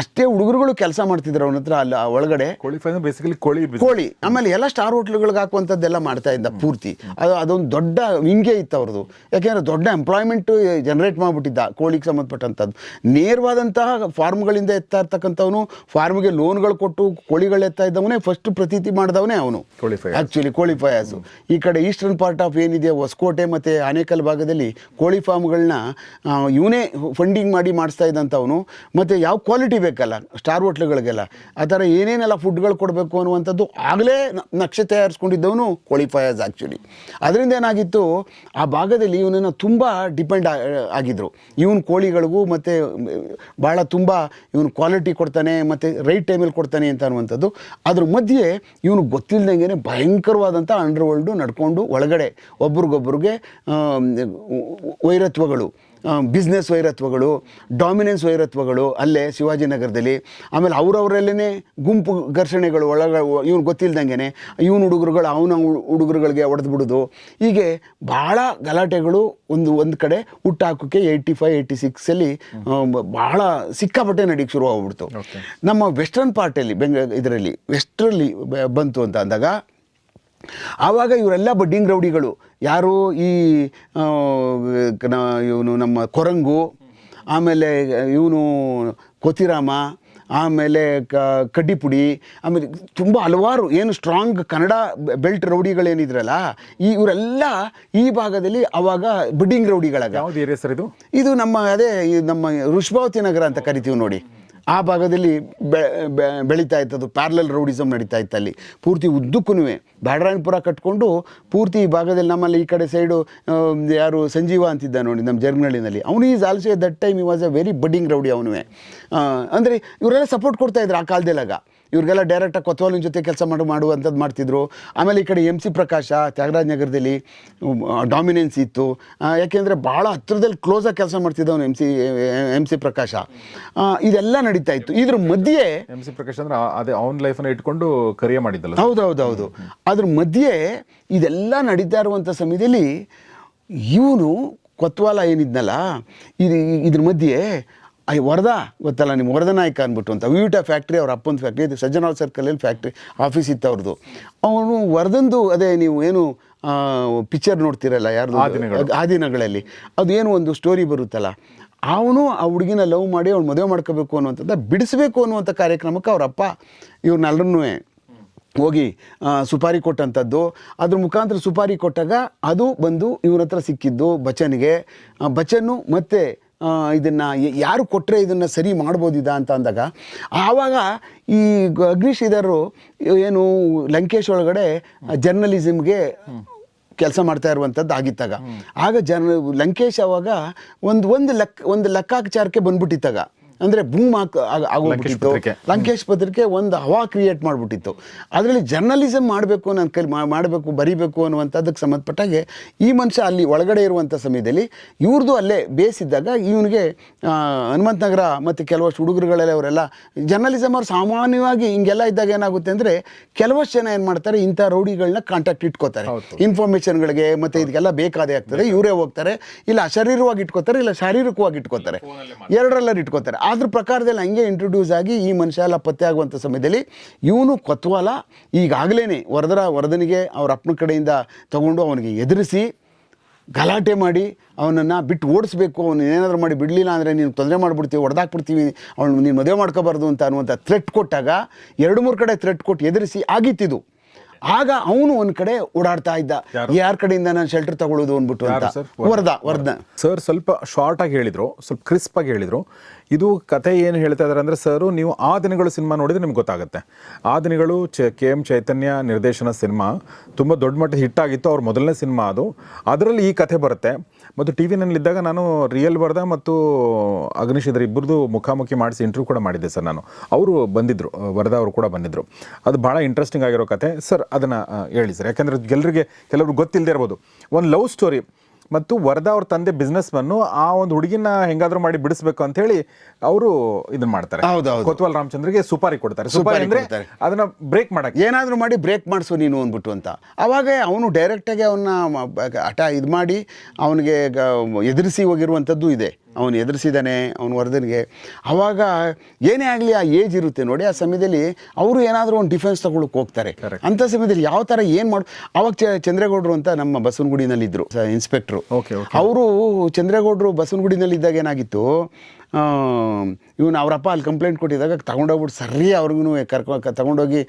ಅಷ್ಟೇ ಹುಡುಗರುಗಳು ಕೆಲಸ ಮಾಡ್ತಿದ್ರು ಅವನ ಹತ್ರ ಅಲ್ಲಿ ಒಳಗಡೆ. ಕೋಳಿ ಬೇಸಿಕಲಿ ಕೋಳಿ ಕೋಳಿ ಆಮೇಲೆ ಎಲ್ಲ ಸ್ಟಾರ್ ಹೋಟ್ಲುಗಳಿಗೆ ಹಾಕುವಂಥದ್ದೆಲ್ಲ ಮಾಡ್ತಾ ಇದ್ದ ಪೂರ್ತಿ. ಅದು ಅದೊಂದು ದೊಡ್ಡ ಹಿಂಗೆ ಇತ್ತು ಅವ್ರದ್ದು. ಯಾಕೆಂದರೆ ದೊಡ್ಡ ಎಂಪ್ಲಾಯ್ಮೆಂಟು ಜನರೇಟ್ ಮಾಡಿಬಿಟ್ಟಿದ್ದ ಕೋಳಿಗೆ ಸಂಬಂಧಪಟ್ಟಂಥದ್ದು. ನೇರವಾದಂತಹ ಫಾರ್ಮ್ಗಳಿಂದ ಎತ್ತಾ ಇರ್ತಕ್ಕಂಥವನು ಫಾರ್ಮ್ಗೆ ಲೋನ್ಗಳು ಕೊಟ್ಟು ಕೋಳಿಗಳು ಎತ್ತಾ ಇದ್ದವನೇ ಫಸ್ಟ್ ಪ್ರತೀತಿ ಮಾಡಿದವನೇ ಅವನು. ಆ್ಯಕ್ಚುಲಿ ಕೋಳಿ ಫಯಾಸು ಈ ಕಡೆ ಈಸ್ಟರ್ನ್ ಪಾರ್ಟ್ ಆಫ್ ಏನಿದೆ ಹೊಸಕೋಟೆ ಮತ್ತು ಆನೇಕಲ್ ಭಾಗದಲ್ಲಿ ಕೋಳಿ ಫಾರ್ಮ್ಗಳನ್ನ ಇವನೇ ಫಂಡಿಂಗ್ ಮಾಡಿ ಮಾಡಿಸ್ತಾ ಇದ್ದಂಥವನು, ಮತ್ತು ಯಾವ ಕ್ವಾಲಿಟಿ ಬೇಕಲ್ಲ ಸ್ಟಾರ್ ಹೋಟ್ಲುಗಳಿಗೆಲ್ಲ ಆ ಥರ ಏನೇನೆಲ್ಲ ಫುಡ್ಗಳು ಕೊಡಬೇಕು ಅನ್ನುವಂಥದ್ದು ಆಗಲೇ ನಕ್ಷೆ ತಯಾರಿಸ್ಕೊಂಡಿದ್ದವನು ಕ್ವಾಲಿಫೈಯರ್ಸ್ ಆ್ಯಕ್ಚುಲಿ ಅದರಿಂದ ಏನಾಗಿತ್ತು, ಆ ಭಾಗದಲ್ಲಿ ಇವನನ್ನು ತುಂಬ ಡಿಪೆಂಡ್ ಆಗಿದ್ದರು ಇವನು ಕೋಳಿಗಳಿಗೂ ಮತ್ತು ಭಾಳ ತುಂಬ ಇವನು ಕ್ವಾಲಿಟಿ ಕೊಡ್ತಾನೆ, ಮತ್ತು ರೈಟ್ ಟೈಮಲ್ಲಿ ಕೊಡ್ತಾನೆ ಅಂತ ಅನ್ನುವಂಥದ್ದು. ಅದ್ರ ಮಧ್ಯೆ ಇವನು ಗೊತ್ತಿಲ್ಲದಂಗೆ ಭಯಂಕರವಾದಂಥ ಅಂಡರ್ ವರ್ಲ್ಡು ನಡ್ಕೊಂಡು ಒಳಗಡೆ ಒಬ್ರಿಗೊಬ್ರಿಗೆ ವೈರತ್ವಗಳು. ಬಿಸ್ನೆಸ್ ವೈರತ್ವಗಳು ಡಾಮಿನೆನ್ಸ್ ವೈರತ್ವಗಳು ಅಲ್ಲೇ ಶಿವಾಜಿನಗರದಲ್ಲಿ ಆಮೇಲೆ ಅವರವರಲ್ಲೇ ಗುಂಪು ಘರ್ಷಣೆಗಳು ಒಳಗ ಇವ್ನು ಗೊತ್ತಿಲ್ದಂಗೆ ಇವನು ಹುಡುಗರುಗಳು ಅವನ ಹುಡುಗರುಗಳಿಗೆ ಬಿಡೋದು ಹೀಗೆ ಭಾಳ ಗಲಾಟೆಗಳು ಒಂದು ಒಂದು ಕಡೆ ಹುಟ್ಟಾಕೋಕ್ಕೆ ಏಯ್ಟಿ ಫೈವ್ ಏಯ್ಟಿ ಸಿಕ್ಸಲ್ಲಿ ಭಾಳ ಸಿಕ್ಕಾಪಟ್ಟೆ ನಡೀಕ್ಕೆ ಶುರು ಆಗ್ಬಿಡ್ತು ನಮ್ಮ ವೆಸ್ಟರ್ನ್ ಪಾರ್ಟಲ್ಲಿ ಬೆಂಗ ಇದರಲ್ಲಿ ವೆಸ್ಟ್ರಲ್ಲಿ ಬಂತು ಅಂತ ಅಂದಾಗ ಆವಾಗ ಇವರೆಲ್ಲ ಬಡ್ಡಿಂಗ್ ರೌಡಿಗಳು. ಯಾರು ಈ ಇವನು ನಮ್ಮ ಕೊರಂಗು ಆಮೇಲೆ ಇವನು ಕೋತಿರಾಮ ಆಮೇಲೆ ಕ ಕಡ್ಡಿಪುಡಿ ಆಮೇಲೆ ತುಂಬ ಹಲವಾರು ಏನು ಸ್ಟ್ರಾಂಗ್ ಕನ್ನಡ ಬೆಲ್ಟ್ ರೌಡಿಗಳೇನಿದ್ರಲ್ಲ ಈ ಇವರೆಲ್ಲ ಈ ಭಾಗದಲ್ಲಿ ಅವಾಗ ಬಡ್ಡಿಂಗ್ ರೌಡಿಗಳಾಗ. ಯಾವ್ದು ಏರಿಯಾ ಸರ್ ಇದು? ಇದು ನಮ್ಮ ಅದೇ ನಮ್ಮ ಋಷಭಾವತಿ ನಗರ ಅಂತ ಕರಿತೀವಿ ನೋಡಿ. ಆ ಭಾಗದಲ್ಲಿ ಬೆ ಬೆಳೀತಾ ಇತ್ತದು ಪ್ಯಾರಲಲ್ ರೌಡಿಸಮ್ ನಡೀತಾ ಇತ್ತು ಅಲ್ಲಿ. ಪೂರ್ತಿ ಉದ್ದಕ್ಕೂ ಬ್ಯಾಡರಾಯನಪುರ ಕಟ್ಕೊಂಡು ಪೂರ್ತಿ ಈ ಭಾಗದಲ್ಲಿ ನಮ್ಮಲ್ಲಿ ಈ ಕಡೆ ಸೈಡು ಯಾರು ಸಂಜೀವ ಅಂತಿದ್ದ ನೋಡಿ ನಮ್ಮ ಜರ್ಮನಳ್ಳಿನಲ್ಲಿ. ಅವನು is also that time he was a very budding rowdy ಅವನು ಅಂದರೆ ಇವರೆಲ್ಲ ಸಪೋರ್ಟ್ ಕೊಡ್ತಾ ಇದ್ರು ಆ ಕಾಲದಲ್ಲಾಗ. ಇವ್ರಿಗೆಲ್ಲ ಡೈರೆಕ್ಟಾಗಿ ಕೊತ್ವಾಲಿನ ಜೊತೆ ಕೆಲಸ ಮಾಡಿ ಮಾಡುವಂಥದ್ದು ಮಾಡ್ತಿದ್ರು. ಆಮೇಲೆ ಈ ಕಡೆ ಎಂ ಸಿ ಪ್ರಕಾಶ ತ್ಯಾಗರಾಜ್ ನಗರದಲ್ಲಿ ಡಾಮಿನೆನ್ಸ್ ಇತ್ತು. ಯಾಕೆಂದರೆ ಭಾಳ ಹತ್ತಿರದಲ್ಲಿ ಕ್ಲೋಸಾಗಿ ಕೆಲಸ ಮಾಡ್ತಿದ್ದವನು M C M C Prakash. ಇದೆಲ್ಲ ನಡೀತಾ ಇತ್ತು. ಇದ್ರ ಮಧ್ಯೆ ಎಂ ಸಿ ಪ್ರಕಾಶ್ ಅಂದ್ರೆ ಅದೇ ಅವನ ಲೈಫನ್ನ ಇಟ್ಕೊಂಡು ಕರಿಯ ಮಾಡಿದ್ದಲ್ಲ ಹೌದು ಹೌದು ಹೌದು ಅದ್ರ ಮಧ್ಯೆ ಇದೆಲ್ಲ ನಡೀತಾ ಇರುವಂಥ ಸಮಯದಲ್ಲಿ ಇವನು ಕೊತ್ವಾಲ ಏನಿದ್ನಲ್ಲ ಇದು ಇದ್ರ ಮಧ್ಯೆ ಐ ವರದಾ? ಗೊತ್ತಲ್ಲ ನಿಮ್ಮ ವರದ ನಾಯಕ ಅಂದ್ಬಿಟ್ಟು ಅಂತ. ವಿವಿಟ ಫ್ಯಾಕ್ಟ್ರಿ ಅವ್ರ ಅಪ್ಪನ ಫ್ಯಾಕ್ಟ್ರಿ ಇದು ಸಜ್ಜನಾಳ್ ಸರ್ಕಲಲ್ಲಿ ಫ್ಯಾಕ್ಟ್ರಿ ಆಫೀಸ್ ಇತ್ತು ಅವ್ರದ್ದು ಅವನು ವರದಂದು ಅದೇ ನೀವು ಏನು ಪಿಕ್ಚರ್ ನೋಡ್ತಿರಲ್ಲ ಯಾರ್ದು? ಆ ದಿನಗಳು. ಆ ದಿನಗಳಲ್ಲಿ. ಅದು ಏನು ಒಂದು ಸ್ಟೋರಿ ಬರುತ್ತಲ್ಲ. ಅವನು ಆ ಹುಡುಗಿನ ಲವ್ ಮಾಡಿ ಅವ್ನು ಮದುವೆ ಮಾಡ್ಕೋಬೇಕು ಅನ್ನುವಂಥದ್ದು ಬಿಡಿಸ್ಬೇಕು ಅನ್ನುವಂಥ ಕಾರ್ಯಕ್ರಮಕ್ಕೆ ಅವರಪ್ಪ ಅಪ್ಪ ಇವ್ರನ್ನೆಲ್ಲರನ್ನೂ ಹೋಗಿ ಸುಪಾರಿ ಕೊಟ್ಟಂಥದ್ದು. ಅದ್ರ ಮುಖಾಂತರ ಸುಪಾರಿ ಕೊಟ್ಟಾಗ ಅದು ಬಂದು ಇವ್ರ ಹತ್ರ ಸಿಕ್ಕಿದ್ದು ಬಚ್ಚನ್ಗೆ. ಬಚ್ಚನ್ನು ಮತ್ತೆ ಇದನ್ನು ಯಾರು ಕೊಟ್ಟರೆ ಇದನ್ನು ಸರಿ ಮಾಡ್ಬೋದಿದ ಅಂತ ಅಂದಾಗ, ಆವಾಗ ಈ ಅಗ್ನಿಶ್ರೀಧರರು ಅಗ್ನಿಶ್ರೀಧರು ಏನು ಲಂಕೇಶ್ ಒಳಗಡೆ ಜರ್ನಲಿಸಮ್ಗೆ ಕೆಲಸ ಮಾಡ್ತಾ ಇರುವಂಥದ್ದು ಆಗಿತ್ತಾಗ. ಆಗ ಜನ ಲಂಕೇಶ್ ಅವಾಗ ಒಂದು ಒಂದು ಲೆಕ್ಕ ಒಂದು ಲೆಕ್ಕಾಚಾರಕ್ಕೆ ಬಂದ್ಬಿಟ್ಟಿತ್ತಾಗ. ಅಂದರೆ ಭೂಮ್ ಆಗ- ಆಗೋಗ್ಬಿಟ್ಟಿತ್ತು. ಲಂಕೇಶ್ ಪತ್ರಿಕೆ. ಒಂದು ಹವಾ ಕ್ರಿಯೇಟ್ ಮಾಡಿಬಿಟ್ಟಿತ್ತು. ಅದರಲ್ಲಿ ಜರ್ನಲಿಸಮ್ ಮಾಡಬೇಕು ನನ್ನ ಕೈಲಿ ಮಾಡಬೇಕು ಬರಿಬೇಕು ಅನ್ನುವಂಥದ್ದಕ್ಕೆ ಸಂಬಂಧಪಟ್ಟಾಗೆ ಈ ಮನುಷ್ಯ ಅಲ್ಲಿ ಒಳಗಡೆ ಇರುವಂಥ ಸಮಯದಲ್ಲಿ ಇವ್ರದ್ದು ಅಲ್ಲೇ ಬೇಸಿದ್ದಾಗ ಇವನಿಗೆ ಹನುಮಂತ ನಗರ ಮತ್ತು ಕೆಲವಷ್ಟು ಹುಡುಗರುಗಳೆಲ್ಲ ಅವರೆಲ್ಲ ಜರ್ನಲಿಸಮ್ ಅವ್ರು ಸಾಮಾನ್ಯವಾಗಿ ಹಿಂಗೆಲ್ಲ ಇದ್ದಾಗ ಏನಾಗುತ್ತೆ ಅಂದರೆ ಕೆಲವಷ್ಟು ಜನ ಏನು ಮಾಡ್ತಾರೆ ಇಂಥ ರೌಡಿಗಳನ್ನ ಕಾಂಟ್ಯಾಕ್ಟ್ ಇಟ್ಕೋತಾರೆ. ಇನ್ಫಾರ್ಮೇಷನ್ಗಳಿಗೆ ಮತ್ತು ಇದಕ್ಕೆಲ್ಲ ಬೇಕಾದೇ ಆಗ್ತದೆ ಇವರೇ ಹೋಗ್ತಾರೆ ಇಲ್ಲ ಅಶರೀರವಾಗಿ ಇಟ್ಕೋತಾರೆ ಇಲ್ಲ ಶಾರೀರಿಕವಾಗಿ ಇಟ್ಕೋತಾರೆ. ಎರಡರಲ್ಲರೂ ಇಟ್ಕೋತಾರೆ. ಅದ್ರ ಪ್ರಕಾರದಲ್ಲಿ ಹಂಗೆ ಇಂಟ್ರೊಡ್ಯೂಸ್ ಆಗಿ ಈ ಮನುಷ್ಯ ಎಲ್ಲ ಪತ್ತೆ ಆಗುವಂಥ ಸಮಯದಲ್ಲಿ ಇವನು ಕೊತ್ವಾಲ ಈಗಾಗಲೇ ವರದರ ವರದನಿಗೆ ಅವ್ರ ಅಪ್ಪನ ಕಡೆಯಿಂದ ತಗೊಂಡು ಅವನಿಗೆ ಎದುರಿಸಿ ಗಲಾಟೆ ಮಾಡಿ ಅವನನ್ನು ಬಿಟ್ಟು ಓಡಿಸ್ಬೇಕು ಅವನು ಏನಾದರೂ ಮಾಡಿ ಬಿಡಲಿಲ್ಲ ಅಂದರೆ ನೀನು ತೊಂದರೆ ಮಾಡಿಬಿಡ್ತೀವಿ ಹೊಡೆದಾಕ್ಬಿಡ್ತೀವಿ ಅವನು ನೀನು ಮದುವೆ ಮಾಡ್ಕೋಬಾರ್ದು ಅಂತ ಅನ್ನುವಂಥ ಥ್ರೆಟ್ ಕೊಟ್ಟಾಗ ಎರಡು ಮೂರು ಕಡೆ ಥ್ರೆಟ್ ಕೊಟ್ಟು ಎದುರಿಸಿ ಆಗಿತ್ತಿದು. ಆಗ ಅವನು ಒಂದು ಕಡೆ ಓಡಾಡ್ತಾ ಇದ್ದ. ಯಾರ? ಕಡೆಯಿಂದ ನಾನು ಶೆಲ್ಟರ್ ತಗೊಳ್ಳೋದು ಅಂದ್ಬಿಟ್ಟು ಅಂತ? ವರದ ವರದ. ಸರ್ ಸ್ವಲ್ಪ ಶಾರ್ಟ್ ಆಗಿ ಹೇಳಿದ್ರು ಸ್ವಲ್ಪ ಕ್ರಿಸ್ಪ್ ಆಗಿ ಹೇಳಿದ್ರು. ಇದು ಕತೆ ಏನು ಹೇಳ್ತಾ ಇದ್ದಾರೆ ಅಂದರೆ, ಸರು, ನೀವು ಆ ದಿನಗಳು ಸಿನಿಮಾ ನೋಡಿದ್ರೆ ನಿಮ್ಗೆ ಗೊತ್ತಾಗುತ್ತೆ. ಆ ದಿನಗಳು ಚ, ಕೆ ಎಂ ಚೈತನ್ಯ ನಿರ್ದೇಶನ ಸಿನಿಮಾ ತುಂಬ ದೊಡ್ಡ ಮಟ್ಟದ ಹಿಟ್ ಆಗಿತ್ತು. ಅವ್ರ ಮೊದಲನೇ ಸಿನಿಮಾ ಅದು. ಅದರಲ್ಲಿ ಈ ಕಥೆ ಬರುತ್ತೆ. ಮತ್ತು ಟಿ ವಿನಲ್ಲಿದ್ದಾಗ ನಾನು ರಿಯಲ್ ಬರ್ದ ಮತ್ತು ಅಗ್ನಿಶ್ ಇದ್ರ ಇಬ್ಬರದು ಮುಖಾಮುಖಿ ಮಾಡಿಸಿ ಇಂಟರ್ವ್ಯೂ ಕೂಡ ಮಾಡಿದ್ದೆ ಸರ್ ನಾನು. ಅವರು ಬಂದಿದ್ದರು ವರ್ಧ ಅವರು ಕೂಡ ಬಂದಿದ್ದರು ಅದು ಭಾಳ ಇಂಟ್ರೆಸ್ಟಿಂಗ್ ಆಗಿರೋ ಕತೆ ಸರ್, ಅದನ್ನು ಹೇಳಿ ಸರ್. ಯಾಕೆಂದರೆ ಎಲ್ಲರಿಗೆ ಕೆಲವರು ಗೊತ್ತಿಲ್ಲದೆ ಇರ್ಬೋದು. ಒಂದು ಲವ್ ಸ್ಟೋರಿ ಮತ್ತು ವರದಾ ಅವ್ರ ತಂದೆ ಬಿಸ್ನೆಸ್ ಮನ್ನು ಆ ಒಂದು ಹುಡುಗಿನ ಹೆಂಗಾದ್ರೂ ಮಾಡಿ ಬಿಡಿಸ್ಬೇಕು ಅಂತ ಹೇಳಿ ಅವರು ಇದನ್ನ ಮಾಡ್ತಾರೆ. ಹೌದು, ಹೌದು. ಕೊತ್ವಾಲ್ ರಾಮಚಂದ್ರಗೆ ಸುಪಾರಿ ಕೊಡ್ತಾರೆ. ಸುಪಾರಿ ಸುಪಾರಿ ಅಂದ್ರೆ ಅದನ್ನ ಬ್ರೇಕ್ ಮಾಡಕ್ಕೆ. ಏನಾದರೂ ಮಾಡಿ ಬ್ರೇಕ್ ಮಾಡಿಸು ನೀನು ಅಂದ್ಬಿಟ್ಟು ಅಂತ. ಅವಾಗ ಅವನು ಡೈರೆಕ್ಟಾಗಿ ಅವನ್ನ ಅಟ ಇದು ಮಾಡಿ ಅವನಿಗೆ ಎದುರಿಸಿ ಹೋಗಿರುವಂಥದ್ದು ಇದೆ. ಅವನು ಎದುರಿಸಿದ್ದಾನೆ ಅವನು ವರದಿನಿಗೆ ಆವಾಗ ಏನೇ ಆಗಲಿ ಆ ಏಜ್ ಇರುತ್ತೆ ನೋಡಿ ಆ ಸಮಯದಲ್ಲಿ ಅವರು ಏನಾದರೂ ಒಂದು ಡಿಫೆನ್ಸ್ ತಗೊಳಕ್ಕೆ ಹೋಗ್ತಾರೆ. ಅಂಥ ಸಮಯದಲ್ಲಿ ಯಾವ ಥರ ಏನು ಮಾಡು ಅವಾಗ ಚ- ಚಂದ್ರೇಗೌಡರು ಅಂತ ನಮ್ಮ ಬಸವನಗುಡಿನಲ್ಲಿದ್ದರು ಇನ್ಸ್ಪೆಕ್ಟ್ರು ಓಕೆ okay. ಅವರು ಚಂದ್ರೇಗೌಡರು ಬಸವನಗುಡಿನಲ್ಲಿದ್ದಾಗ ಏನಾಗಿತ್ತು ಇವನು ಅವರಪ್ಪ ಅಲ್ಲಿ ಕಂಪ್ಲೇಂಟ್ ಕೊಟ್ಟಿದ್ದಾಗ ತಗೊಂಡೋಗ್ಬಿಟ್ಟು ಸರಿ ಅವ್ರಿಗೂ ಕರ್ಕೊ ತಗೊಂಡೋಗಿ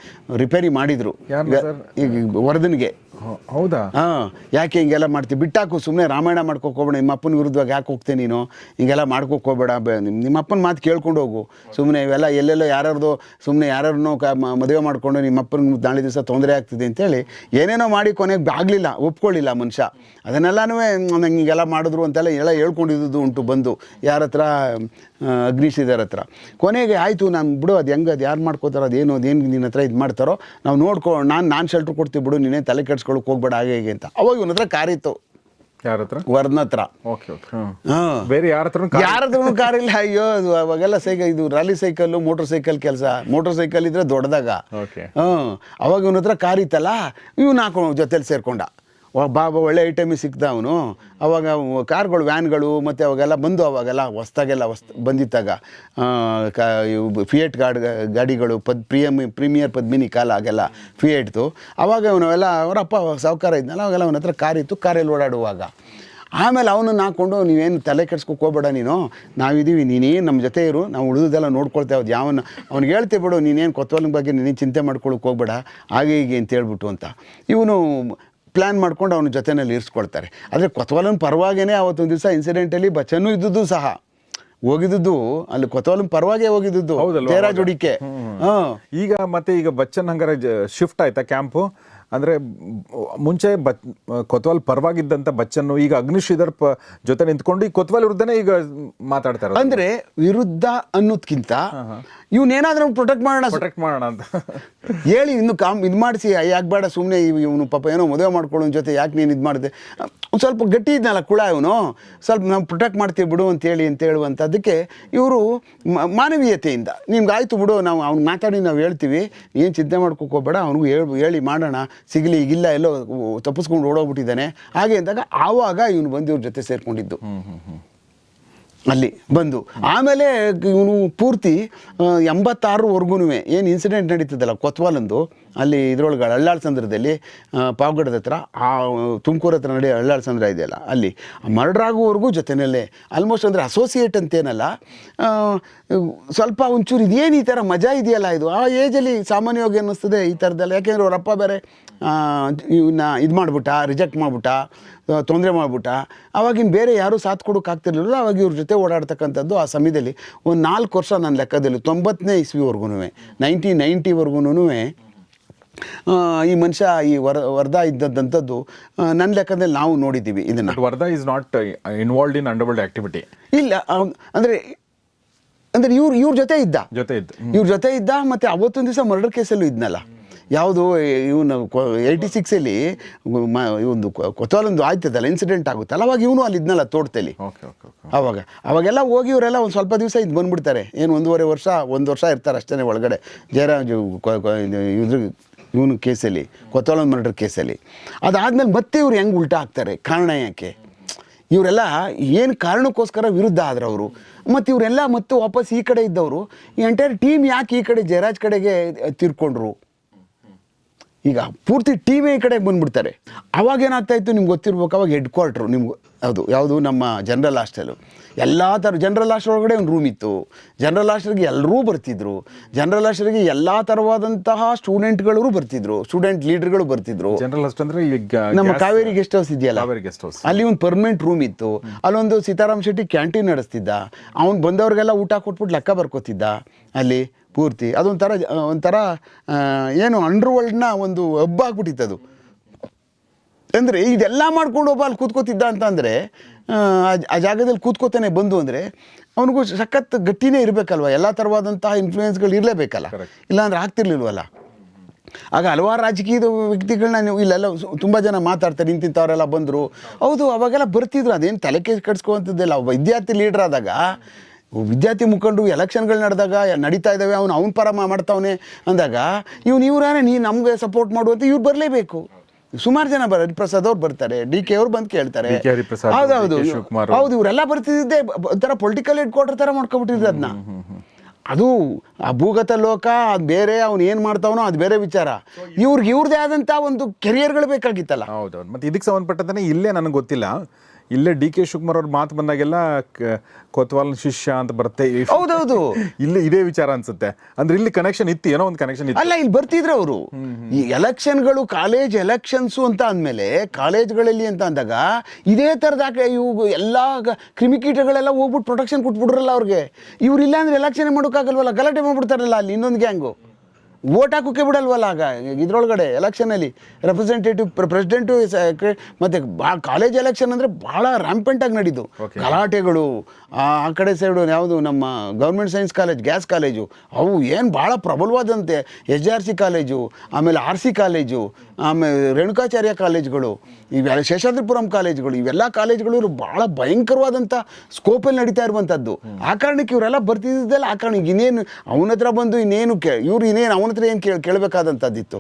ರಿಪೇರಿ ಮಾಡಿದರು. ಈಗ ವರದನಿಗೆ. ಹೌದಾ? ಹಾಂ ಯಾಕೆ ಹಿಂಗೆಲ್ಲ ಮಾಡ್ತೀವಿ ಬಿಟ್ಟಾಕು ಸುಮ್ಮನೆ ರಾಮಾಯಣ ಮಾಡ್ಕೋಕ್ ಹೋಗ್ಬೇಡ ನಿಮ್ಮ ಅಪ್ಪನ ವಿರುದ್ಧವಾಗಿ ಯಾಕೆ ಹೋಗ್ತೇನೆ ನೀನು? ಹಿಂಗೆಲ್ಲ ಮಾಡ್ಕೊಕೋಬೇಡ ನಿಮ್ಮ ನಿಮ್ಮ ಅಪ್ಪನ ಮಾತು ಕೇಳ್ಕೊಂಡು ಹೋಗು. ಸುಮ್ಮನೆ ಇವೆಲ್ಲ ಎಲ್ಲೆಲ್ಲೋ ಯಾರ್ಯಾರ್ದು ಸುಮ್ಮನೆ ಯಾರ್ಯಾರನ್ನೋ ಕ ಮದುವೆ ಮಾಡ್ಕೊಂಡು ನಿಮ್ಮ ಅಪ್ಪನ ನಾಳೆ ದಿವಸ ತೊಂದರೆ ಆಗ್ತಿದೆ ಅಂತೇಳಿ ಏನೇನೋ ಮಾಡಿ ಕೊನೆಗೆ ಆಗಲಿಲ್ಲ ಒಪ್ಕೊಳ್ಳಿಲ್ಲ ಮನುಷ್ಯ. ಅದನ್ನೆಲ್ಲನೂ ನಂಗೆ ಹಿಂಗೆಲ್ಲ ಮಾಡಿದ್ರು ಅಂತೆಲ್ಲ ಎಲ್ಲ ಹೇಳ್ಕೊಂಡಿದ್ದು ಉಂಟು ಬಂದು. ಯಾರ ಹತ್ರ ಅಗ್ನಿಶ್ ಹತ್ರ. ಕೊನೆಗೆ ಆಯಿತು ನಾನು ಬಿಡು ಅದು ಹೆಂಗೆ ಅದು ಯಾರು ಮಾಡ್ಕೋತಾರೋ ಅದೇನು ಅದೇನು ನಿನ್ನ ಹತ್ರ ಇದು ಮಾಡ್ತಾರೋ ನಾವು ನೋಡ್ಕೊ ನಾನು ನಾನು ಶೆಲ್ಟ್ರ್ ಕೊಡ್ತೀವಿ ಬಿಡು ನೀನೇ ತಲೆ ಕೆಡ್ಸ್ಕೊಳಕ್ಕೆ ಹೋಗ್ಬೇಡ ಹಾಗೆ ಹೇಗೆ ಅಂತ. ಅವಾಗ ಇವನ ಹತ್ರ ಕಾರ್ ಇತ್ತು. ಯಾರ ಹತ್ರ? ವರ್ನ ಹತ್ರ. ಓಕೆ ಓಕೆ ಹಾಂ. ಬೇರೆ ಯಾರ ಹತ್ರ ಯಾರ ಹತ್ರನೂ ಕಾರ್ ಇಲ್ಲ ಅಯ್ಯೋ ಅದು ಅವಾಗೆಲ್ಲ ಸೈಕಲ್ ಇದು ರಾಲಿ ಸೈಕಲ್ಲು ಮೋಟರ್ ಸೈಕಲ್ ಕೆಲಸ. ಮೋಟರ್ ಸೈಕಲ್ ಇದ್ರೆ ದೊಡ್ಡದಾಗ. ಓಕೆ ಹಾಂ ಅವಾಗ ಇವನ ಹತ್ರ ಕಾರ್ ಇತ್ತಲ್ಲ ಇವ್ನು ಹಾಕೊಂಡು ಜೊತೆಲಿ ಸೇರ್ಕೊಂಡ. ಬಾಬಾ ಒಳ್ಳೆ ಐಟಮಿಗೆ ಸಿಕ್ತ ಅವನು. ಅವಾಗ ಅವು ಕಾರ್ಗಳು, ವ್ಯಾನ್ಗಳು ಮತ್ತು ಅವಾಗೆಲ್ಲ ಬಂದು ಅವಾಗೆಲ್ಲ ಹೊಸ್ದಾಗೆಲ್ಲ ಹೊಸ್ ಬಂದಿದ್ದಾಗ ಕ ಫಿಯೇಟ್ ಗಾಡ್, ಗಾಡಿಗಳು, ಪದ್ ಪ್ರಿಯಮ್ ಪ್ರೀಮಿಯರ್ ಪದ್ಮಿನಿ ಕಾಲ ಆಗೆಲ್ಲ ಫಿಯೇಟ್ದು ಅವಾಗ ಅವನವೆಲ್ಲ ಅವರಪ್ಪ ಸಾವುಕಾರ ಇದ್ನಲ್ಲ, ಅವಾಗೆಲ್ಲ ಅವನ ಹತ್ರ ಕಾರ್ ಇತ್ತು ಕಾರಲ್ಲಿ ಓಡಾಡುವಾಗ. ಆಮೇಲೆ ಅವನನ್ನು ಹಾಕ್ಕೊಂಡು ನೀವೇನು ತಲೆ ಕೆಡ್ಸ್ಕೊಕ್ಕೆ ಹೋಗ್ಬೇಡ ನೀನು. ನಾವಿದ್ದೀವಿ, ನೀನೇನು ನಮ್ಮ ಜೊತೆ ಇರು, ನಾವು ಉಳಿದೆಲ್ಲ ನೋಡ್ಕೊಳ್ತೇವೆ ಅದು ಯಾವನ್ನ ಅವ್ನಿಗೆ ಹೇಳ್ತೇವೆ ಬಿಡು, ನೀನೇನು ಕೊತ್ತವಲಿನ ಬಗ್ಗೆ ನೀನೇನು ಚಿಂತೆ ಮಾಡ್ಕೊಳಕ್ಕೆ ಹೋಗ್ಬೇಡ. ಹಾಗೆ ಹೀಗೆ ಅಂತ ಹೇಳ್ಬಿಟ್ಟು ಅಂತ. ಇವನು ಪ್ಲ್ಯಾನ್ ಮಾಡ್ಕೊಂಡು ಅವನ ಜೊತೆನಲ್ಲಿ ಇರಿಸ್ಕೊಳ್ತಾರೆ. ಆದರೆ ಕೊತ್ವಾಲನ ಪರವಾಗೇ ಅವತ್ತೊಂದು ದಿವಸ ಇನ್ಸಿಡೆಂಟಲ್ಲಿ ಬಚ್ಚನೂ ಇದ್ದದ್ದು ಸಹ. ಹೋಗಿದ್ದು ಅಲ್ಲಿ ಕೊತ್ವಾಲಂ ಪರವಾಗೇ ಹೋಗಿದ್ದು? ಜಯರಾಜ್ ಹುಡಿಕೆ ಹಾಂ. ಈಗ ಮತ್ತೆ ಈಗ ಬಚ್ಚನ್ ಹಂಗಾರೆ ಶಿಫ್ಟ್ ಆಯ್ತಾ ಕ್ಯಾಂಪು ಅಂದರೆ ಮುಂಚೆ ಬಚ್ ಕೊತ್ವಾಲ್ ಪರವಾಗಿದ್ದಂಥ ಬಚ್ಚನ್ನು ಈಗ ಅಗ್ನಿಶ್ರೀಧರ್ ಪ ಜೊತೆ ನಿಂತ್ಕೊಂಡು ಈ ಕೊತ್ವಾಲ್ ವಿರುದ್ಧನೇ ಈಗ ಮಾತಾಡ್ತಾರೆ ಅಂದರೆ ವಿರುದ್ಧ ಅನ್ನೋದ್ಕಿಂತ ಇವನೇನಾದ್ರೂ ಪ್ರೊಟೆಕ್ಟ್ ಮಾಡೋಣ ಪ್ರೊಟೆಕ್ಟ್ ಮಾಡೋಣ ಅಂತ. ಹೇಳಿ ಇನ್ನು ಕಾಮ್ ಇದು ಮಾಡಿಸಿ ಯಾಕೆ ಬೇಡ ಸುಮ್ಮನೆ ಇವನು ಪಾಪ ಏನೋ ಮದುವೆ ಮಾಡ್ಕೊಳ್ಳೋ ಜೊತೆ ಯಾಕೆ ನೀನು ಇದು ಮಾಡಿದೆ? ಒಂದು ಸ್ವಲ್ಪ ಗಟ್ಟಿ ಇದ್ನಲ್ಲ ಕುಳ ಇವನು? ಸ್ವಲ್ಪ ನಾವು ಪ್ರೊಟೆಕ್ಟ್ ಮಾಡ್ತೀವಿ ಬಿಡು ಅಂತೇಳಿ ಅಂತ ಹೇಳುವಂಥದ್ದಕ್ಕೆ ಇವರು ಮಾನವೀಯತೆಯಿಂದ ನಿಮ್ಗೆ ಆಯಿತು ಬಿಡು ನಾವು ಅವ್ನು ಮಾತಾಡಿ ನಾವು ಹೇಳ್ತೀವಿ ಏನು ಚಿಂತೆ ಮಾಡ್ಕೋಕ್ ಹೋಗ್ಬೇಡ ಅವ್ನಿಗೂ ಹೇಳಿ ಹೇಳಿ ಮಾಡೋಣ ಸಿಗಲಿ ಈಗಿಲ್ಲ ಎಲ್ಲೋ ತಪ್ಪಿಸ್ಕೊಂಡು ಓಡೋಗ್ಬಿಟ್ಟಿದ್ದಾನೆ. ಹಾಗೆ ಅಂದಾಗ ಆವಾಗ ಇವನು ಬಂದು ಇವ್ರ ಜೊತೆ ಸೇರ್ಕೊಂಡಿದ್ದು. ಅಲ್ಲಿ ಬಂದು. ಆಮೇಲೆ ಇವನು ಪೂರ್ತಿ ಎಂಬತ್ತಾರರವರೆಗೂ ಏನು ಇನ್ಸಿಡೆಂಟ್ ನಡೀತದಲ್ಲ ಕೊತ್ವಾಲಂದು ಅಲ್ಲಿ ಇದ್ರೊಳಗೆ ಅಳ್ಳಾಳ್ ಸಂದ್ರದಲ್ಲಿ ಪಾವಗಡದ ಹತ್ರ, ಆ, ತುಮಕೂರು ಹತ್ರ ನಡೆಯೋ ಅಳ್ಳಾಳ್ ಸಂದ್ರ ಇದೆಯಲ್ಲ, ಅಲ್ಲಿ ಮರ್ಡರ್ ಆಗುವವರೆಗೂ ಜೊತೆಯಲ್ಲೇ ಆಲ್ಮೋಸ್ಟ್ ಅಂದರೆ ಅಸೋಸಿಯೇಟ್ ಅಂತೇನಲ್ಲ ಸ್ವಲ್ಪ ಒಂಚೂರು ಇದೇನು ಈ ಥರ ಮಜಾ ಇದೆಯಲ್ಲ ಇದು? ಆ ಏಜಲ್ಲಿ ಸಾಮಾನ್ಯವಾಗಿ ಅನ್ನಿಸ್ತದೆ ಈ ಥರದ್ದೆಲ್ಲ ಯಾಕೆಂದರೆ ಅವರಪ್ಪ ಬೇರೆ ಇವನ್ನ ಇದು ಮಾಡಿಬಿಟ್ಟ ರಿಜೆಕ್ಟ್ ಮಾಡಿಬಿಟ್ಟ ತೊಂದರೆ ಮಾಡಿಬಿಟ್ಟ. ಅವಾಗಿನ ಬೇರೆ ಯಾರೂ ಸಾಥ್ ಕೊಡೋಕ್ಕಾಗ್ತಿರ್ಲಿಲ್ಲ ಅವಾಗ ಇವ್ರ ಜೊತೆ ಓಡಾಡ್ತಕ್ಕಂಥದ್ದು ಆ ಸಮಯದಲ್ಲಿ ಒಂದು ನಾಲ್ಕು ವರ್ಷ ನನ್ನ ಲೆಕ್ಕದಲ್ಲಿ ತೊಂಬತ್ತನೇ ಇಸ್ವಿವರೆಗೂ ನೈಂಟೀನ್ ನೈಂಟಿವರೆಗೂ ಈ ಮನುಷ್ಯ ಈ ವರ ವರ್ಧಾ ಇದ್ದದ್ದಂಥದ್ದು ನನ್ನ ಲೆಕ್ಕದಲ್ಲಿ ನಾವು ನೋಡಿದ್ದೀವಿ ಇದನ್ನು. Vardha is not involved in underworld activity ಇಲ್ಲ ಅಂದರೆ ಅಂದರೆ ಇವ್ರು ಇವ್ರ ಜೊತೆ ಇದ್ದ. ಜೊತೆ ಇದ್ದ. ಇವ್ರ ಜೊತೆ ಇದ್ದ ಮತ್ತು ಅವತ್ತೊಂದು ದಿವಸ ಮರ್ಡರ್ ಕೇಸಲ್ಲೂ ಇದ್ನಲ್ಲ. ಯಾವುದು ಇವನು ಏಯ್ಟಿ ಸಿಕ್ಸಲ್ಲಿ ಒಂದು ಕೊತ್ತಲೊಂದು ಆಯ್ತದಲ್ಲ ಇನ್ಸಿಡೆಂಟ್ ಆಗುತ್ತಲ್ಲ ಅವಾಗ ಇವನು ಅಲ್ಲಿ ಇದ್ನಲ್ಲ ತೋಟದಲ್ಲಿ. ಓಕೆ ಓಕೆ ಓಕೆ ಅವಾಗ ಅವಾಗೆಲ್ಲ ಹೋಗಿ ಇವರೆಲ್ಲ ಒಂದು ಸ್ವಲ್ಪ ದಿವಸ ಇದು ಬಂದ್ಬಿಡ್ತಾರೆ. ಏನು ಒಂದೂವರೆ ವರ್ಷ ಒಂದು ವರ್ಷ ಇರ್ತಾರೆ ಅಷ್ಟೇ ಒಳಗಡೆ. ಜಯರಾಜ್ ಇದ್ರ ಇವನು ಕೇಸಲ್ಲಿ ಕೊತ್ತೋಳ ಮರ್ಡರ್ ಕೇಸಲ್ಲಿ. ಅದಾದ್ಮೇಲೆ ಮತ್ತೆ ಇವ್ರು ಹೆಂಗೆ ಉಲ್ಟಾ ಆಗ್ತಾರೆ? ಕಾರಣ ಯಾಕೆ? ಇವರೆಲ್ಲ ಏನು ಕಾರಣಕ್ಕೋಸ್ಕರ ವಿರುದ್ಧ ಆದ್ರೆ ಅವರು ಮತ್ತು ಇವರೆಲ್ಲ ಮತ್ತೆ ವಾಪಸ್ ಈ ಕಡೆ ಇದ್ದವರು, ಈ ಎಂಟೈರ್ ಟೀಮ್ ಯಾಕೆ ಈ ಕಡೆ ಜಯರಾಜ್ ಕಡೆಗೆ ತಿರ್ಕೊಂಡ್ರು? ಈಗ ಪೂರ್ತಿ ಟಿ ವಿ ಕಡೆಗೆ ಬಂದ್ಬಿಡ್ತಾರೆ. ಅವಾಗ ಏನಾಗ್ತಾ ಇತ್ತು ನಿಮ್ಗೆ ಗೊತ್ತಿರ್ಬೇಕು ಅವಾಗ ಹೆಡ್ ಕ್ವಾರ್ಟ್ರು ನಿಮ್ಗೆ ಅದು ಯಾವುದು ನಮ್ಮ ಜನರಲ್ ಹಾಸ್ಟೆಲು ಎಲ್ಲ ಥರ ಜನರಲ್ ಹಾಸ್ಟೆಲ್ ಒಳಗಡೆ ಒಂದು ರೂಮ್ ಇತ್ತು. ಜನರಲ್ ಹಾಸ್ಟೆಲ್ಗೆ ಎಲ್ಲರೂ ಬರ್ತಿದ್ರು. ಜನರಲ್ ಹಾಸ್ಟೆಲ್ಗೆ ಎಲ್ಲ ಥರವಾದಂತಹ ಸ್ಟೂಡೆಂಟ್ಗಳು ಬರ್ತಿದ್ರು. ಸ್ಟೂಡೆಂಟ್ ಲೀಡರ್ಗಳು ಬರ್ತಿದ್ರು. ಜನರಲ್ ಹಾಸ್ಟೆಲ್ ಅಂದ್ರೆ ಈಗ ನಮ್ಮ ಕಾವೇರಿ ಗೆಸ್ಟ್ ಹೌಸ್ ಇದೆಯಲ್ಲ? ಕಾವೇರಿ ಗೆಸ್ಟ್ ಹೌಸ್ ಅಲ್ಲಿ ಒಂದು ಪರ್ಮನೆಂಟ್ ರೂಮ್ ಇತ್ತು. ಅಲ್ಲೊಂದು ಸೀತಾರಾಮ್ ಶೆಟ್ಟಿ ಕ್ಯಾಂಟೀನ್ ನಡೆಸ್ತಿದ್ದ. ಅವ್ನು ಬಂದವ್ರಿಗೆಲ್ಲ ಊಟ ಕೊಟ್ಬಿಟ್ಟು ಲೆಕ್ಕ ಬರ್ಕೋತಿದ್ದ. ಅಲ್ಲಿ ಪೂರ್ತಿ. ಅದೊಂಥರ ಒಂಥರ ಏನು ಅಂಡರ್ ವರ್ಲ್ಡ್ನ ಒಂದು ಹಬ್ಬ ಆಗ್ಬಿಟ್ಟಿತ್ತು ಅದು ಅಂದರೆ ಇದೆಲ್ಲ ಮಾಡ್ಕೊಂಡು ಒಬ್ಬ ಅಲ್ಲಿ ಕೂತ್ಕೋತಿದ್ದ ಅಂತಂದರೆ ಆ ಜಾಗದಲ್ಲಿ ಕೂತ್ಕೋತಾನೆ ಬಂದು ಅಂದರೆ ಅವನಿಗೂ ಸಖತ್ ಗಟ್ಟಿನೇ ಇರಬೇಕಲ್ವ? ಎಲ್ಲ ಥರವಾದಂತಹ ಇನ್ಫ್ಲೂಯೆನ್ಸ್ಗಳು ಇರಲೇಬೇಕಲ್ಲ? ಇಲ್ಲಾಂದ್ರೆ ಆಗ್ತಿರ್ಲಿಲ್ವಲ್ಲ? ಆಗ ಹಲವಾರು ರಾಜಕೀಯದ ವ್ಯಕ್ತಿಗಳನ್ನ ನೀವು ಇಲ್ಲೆಲ್ಲ ತುಂಬ ಜನ ಮಾತಾಡ್ತಾರೆ ಇಂತಿಂಥವರೆಲ್ಲ ಬಂದರು. ಹೌದು ಅವಾಗೆಲ್ಲ ಬರ್ತಿದ್ರು. ಅದೇನು ತಲೆ ಕೆಡಿಸ್ ಕಟ್ಸ್ಕೊಂತಿದ್ದಿಲ್ಲ ಒಬ್ಬ ವಿದ್ಯಾರ್ಥಿ ಲೀಡರ್ ಆದಾಗ ವಿದ್ಯಾರ್ಥಿ ಮುಖಂಡರು ಎಲೆಕ್ಷನ್ಗಳು ನಡೆದಾಗ ನಡೀತಾ ಇದ್ದಾವೆ ಅವನು ಅವ್ನ ಪರ ಮಾಡ್ತಾವನೆ ಅಂದಾಗ ಇವ್ನು ಇವರೇ ನೀ ನಮಗೆ ಸಪೋರ್ಟ್ ಮಾಡುವಂತ ಇವ್ರು ಬರಲೇಬೇಕು. ಸುಮಾರು ಜನ ಬರ ಹರಿಪ್ರಸಾದ್ ಅವ್ರು ಬರ್ತಾರೆ ಡಿ ಕೆ ಅವ್ರು ಬಂದು ಕೇಳ್ತಾರೆ. ಹೌದೌದು. ಹೌದು ಇವರೆಲ್ಲ ಬರ್ತಿದ್ದೆ ಒಂಥರ ಪೊಲಿಟಿಕಲ್ ಹೆಡ್ ಕ್ವಾರ್ಟರ್ ಥರ ಮಾಡ್ಕೊಬಿಟ್ಟಿದ್ರು ಅದನ್ನ ಅದು ಆ ಭೂಗತ ಲೋಕ ಅದು ಬೇರೆ ಅವ್ನು ಏನು ಮಾಡ್ತಾವನೋ ಅದು ಬೇರೆ ವಿಚಾರ. ಇವ್ರಿಗೆ ಇವ್ರದೇ ಆದಂಥ ಒಂದು ಕೆರಿಯರ್ಗಳು ಬೇಕಾಗಿತ್ತಲ್ಲ. ಹೌದೌದು. ಮತ್ತು ಇದಕ್ಕೆ ಸಂಬಂಧಪಟ್ಟಂತೆ ಇಲ್ಲೇ ನನಗೆ ಗೊತ್ತಿಲ್ಲ. ಇಲ್ಲೇ ಡಿ ಕೆ ಶಿವಕುಮಾರ್ ಅವ್ರ ಮಾತು ಬಂದಾಗೆಲ್ಲ ಕ- ಕೊತ್ವಾಲ್ ಶಿಷ್ಯ ಅಂತ ಬರುತ್ತೆ ಹೌದೌದು. ಇಲ್ಲಿ ಇದೇ ವಿಚಾರ ಅನ್ಸುತ್ತೆ. ಅಂದ್ರೆ ಇಲ್ಲಿ ಕನೆಕ್ಷನ್ ಇತ್ತು ಏನೋ ಒಂದು ಕನೆಕ್ಷನ್ ಇತ್ತು. ಅಲ್ಲ ಇಲ್ಲಿ ಬರ್ತಿದ್ರು ಅವರು. ಈ ಎಲೆಕ್ಷನ್ಗಳು ಕಾಲೇಜ್ ಎಲೆಕ್ಷನ್ಸು ಅಂತ ಅಂದಮೇಲೆ ಕಾಲೇಜ್ಗಳಲ್ಲಿ ಅಂತ ಅಂದಾಗ ಇದೇ ಥರದ ಇವು ಎಲ್ಲ ಕ್ರಿಮಿಕೀಟಗಳೆಲ್ಲ ಹೋಗ್ಬಿಟ್ಟು ಪ್ರೊಟೆಕ್ಷನ್ ಕೊಟ್ಬಿಡ್ರಲ್ಲ ಅವ್ರಿಗೆ. ಇವ್ರು ಇಲ್ಲ ಅಂದ್ರೆ ಎಲೆಕ್ಷನ್ ಮಾಡೋಕ್ಕಾಗಲ್ವಲ್ಲ? ಗಲಾಟೆ ಮಾಡ್ಬಿಡ್ತಾರಲ್ಲ ಅಲ್ಲಿ ಇನ್ನೊಂದು ಗ್ಯಾಂಗು ಓಟ್ ಹಾಕೋಕೆ ಬಿಡಲ್ವಲ್ಲ ಆಗ? ಇದರೊಳಗಡೆ ಎಲೆಕ್ಷನಲ್ಲಿ ರೆಪ್ರೆಸೆಂಟೇಟಿವ್ ಪ್ರೆಸಿಡೆಂಟು ಮತ್ತು ಬಾ ಕಾಲೇಜ್ ಎಲೆಕ್ಷನ್ ಅಂದರೆ ಭಾಳ ರ್ಯಾಂಪೆಂಟಾಗಿ ನಡೀತು. ಗಲಾಟೆಗಳು ಆ ಕಡೆ ಸೈಡು ಯಾವುದು ನಮ್ಮ government science college gas college ಅವು ಏನು ಭಾಳ ಪ್ರಬಲವಾದಂತೆ ಎಚ್ ಆರ್ ಸಿ ಕಾಲೇಜು ಆಮೇಲೆ ಆರ್ ಸಿ ಕಾಲೇಜು ಆಮೇಲೆ ರೇಣುಕಾಚಾರ್ಯ ಕಾಲೇಜ್ಗಳು ಇವೆಲ್ಲ ಶೇಷಾದ್ರಿಪುರಂ ಕಾಲೇಜ್ಗಳು, ಇವೆಲ್ಲ ಕಾಲೇಜ್ಗಳು ಇವರು ಭಾಳ ಭಯಂಕರವಾದಂಥ ಸ್ಕೋಪಲ್ಲಿ ನಡೀತಾ ಇರುವಂಥದ್ದು ಆ ಕಾರಣಕ್ಕೆ ಇವರೆಲ್ಲ ಬರ್ತಿದ್ದಲ್ಲ ಆ ಕಾರಣ ಇನ್ನೇನು ಅವನ ಹತ್ರ ಬಂದು ಇನ್ನೇನು ಕೇ, ಇವರು ಇನ್ನೇನು ಅವನ ಹತ್ರ ಏನು ಕೇಳಿ ಕೇಳಬೇಕಾದಂಥದ್ದಿತ್ತು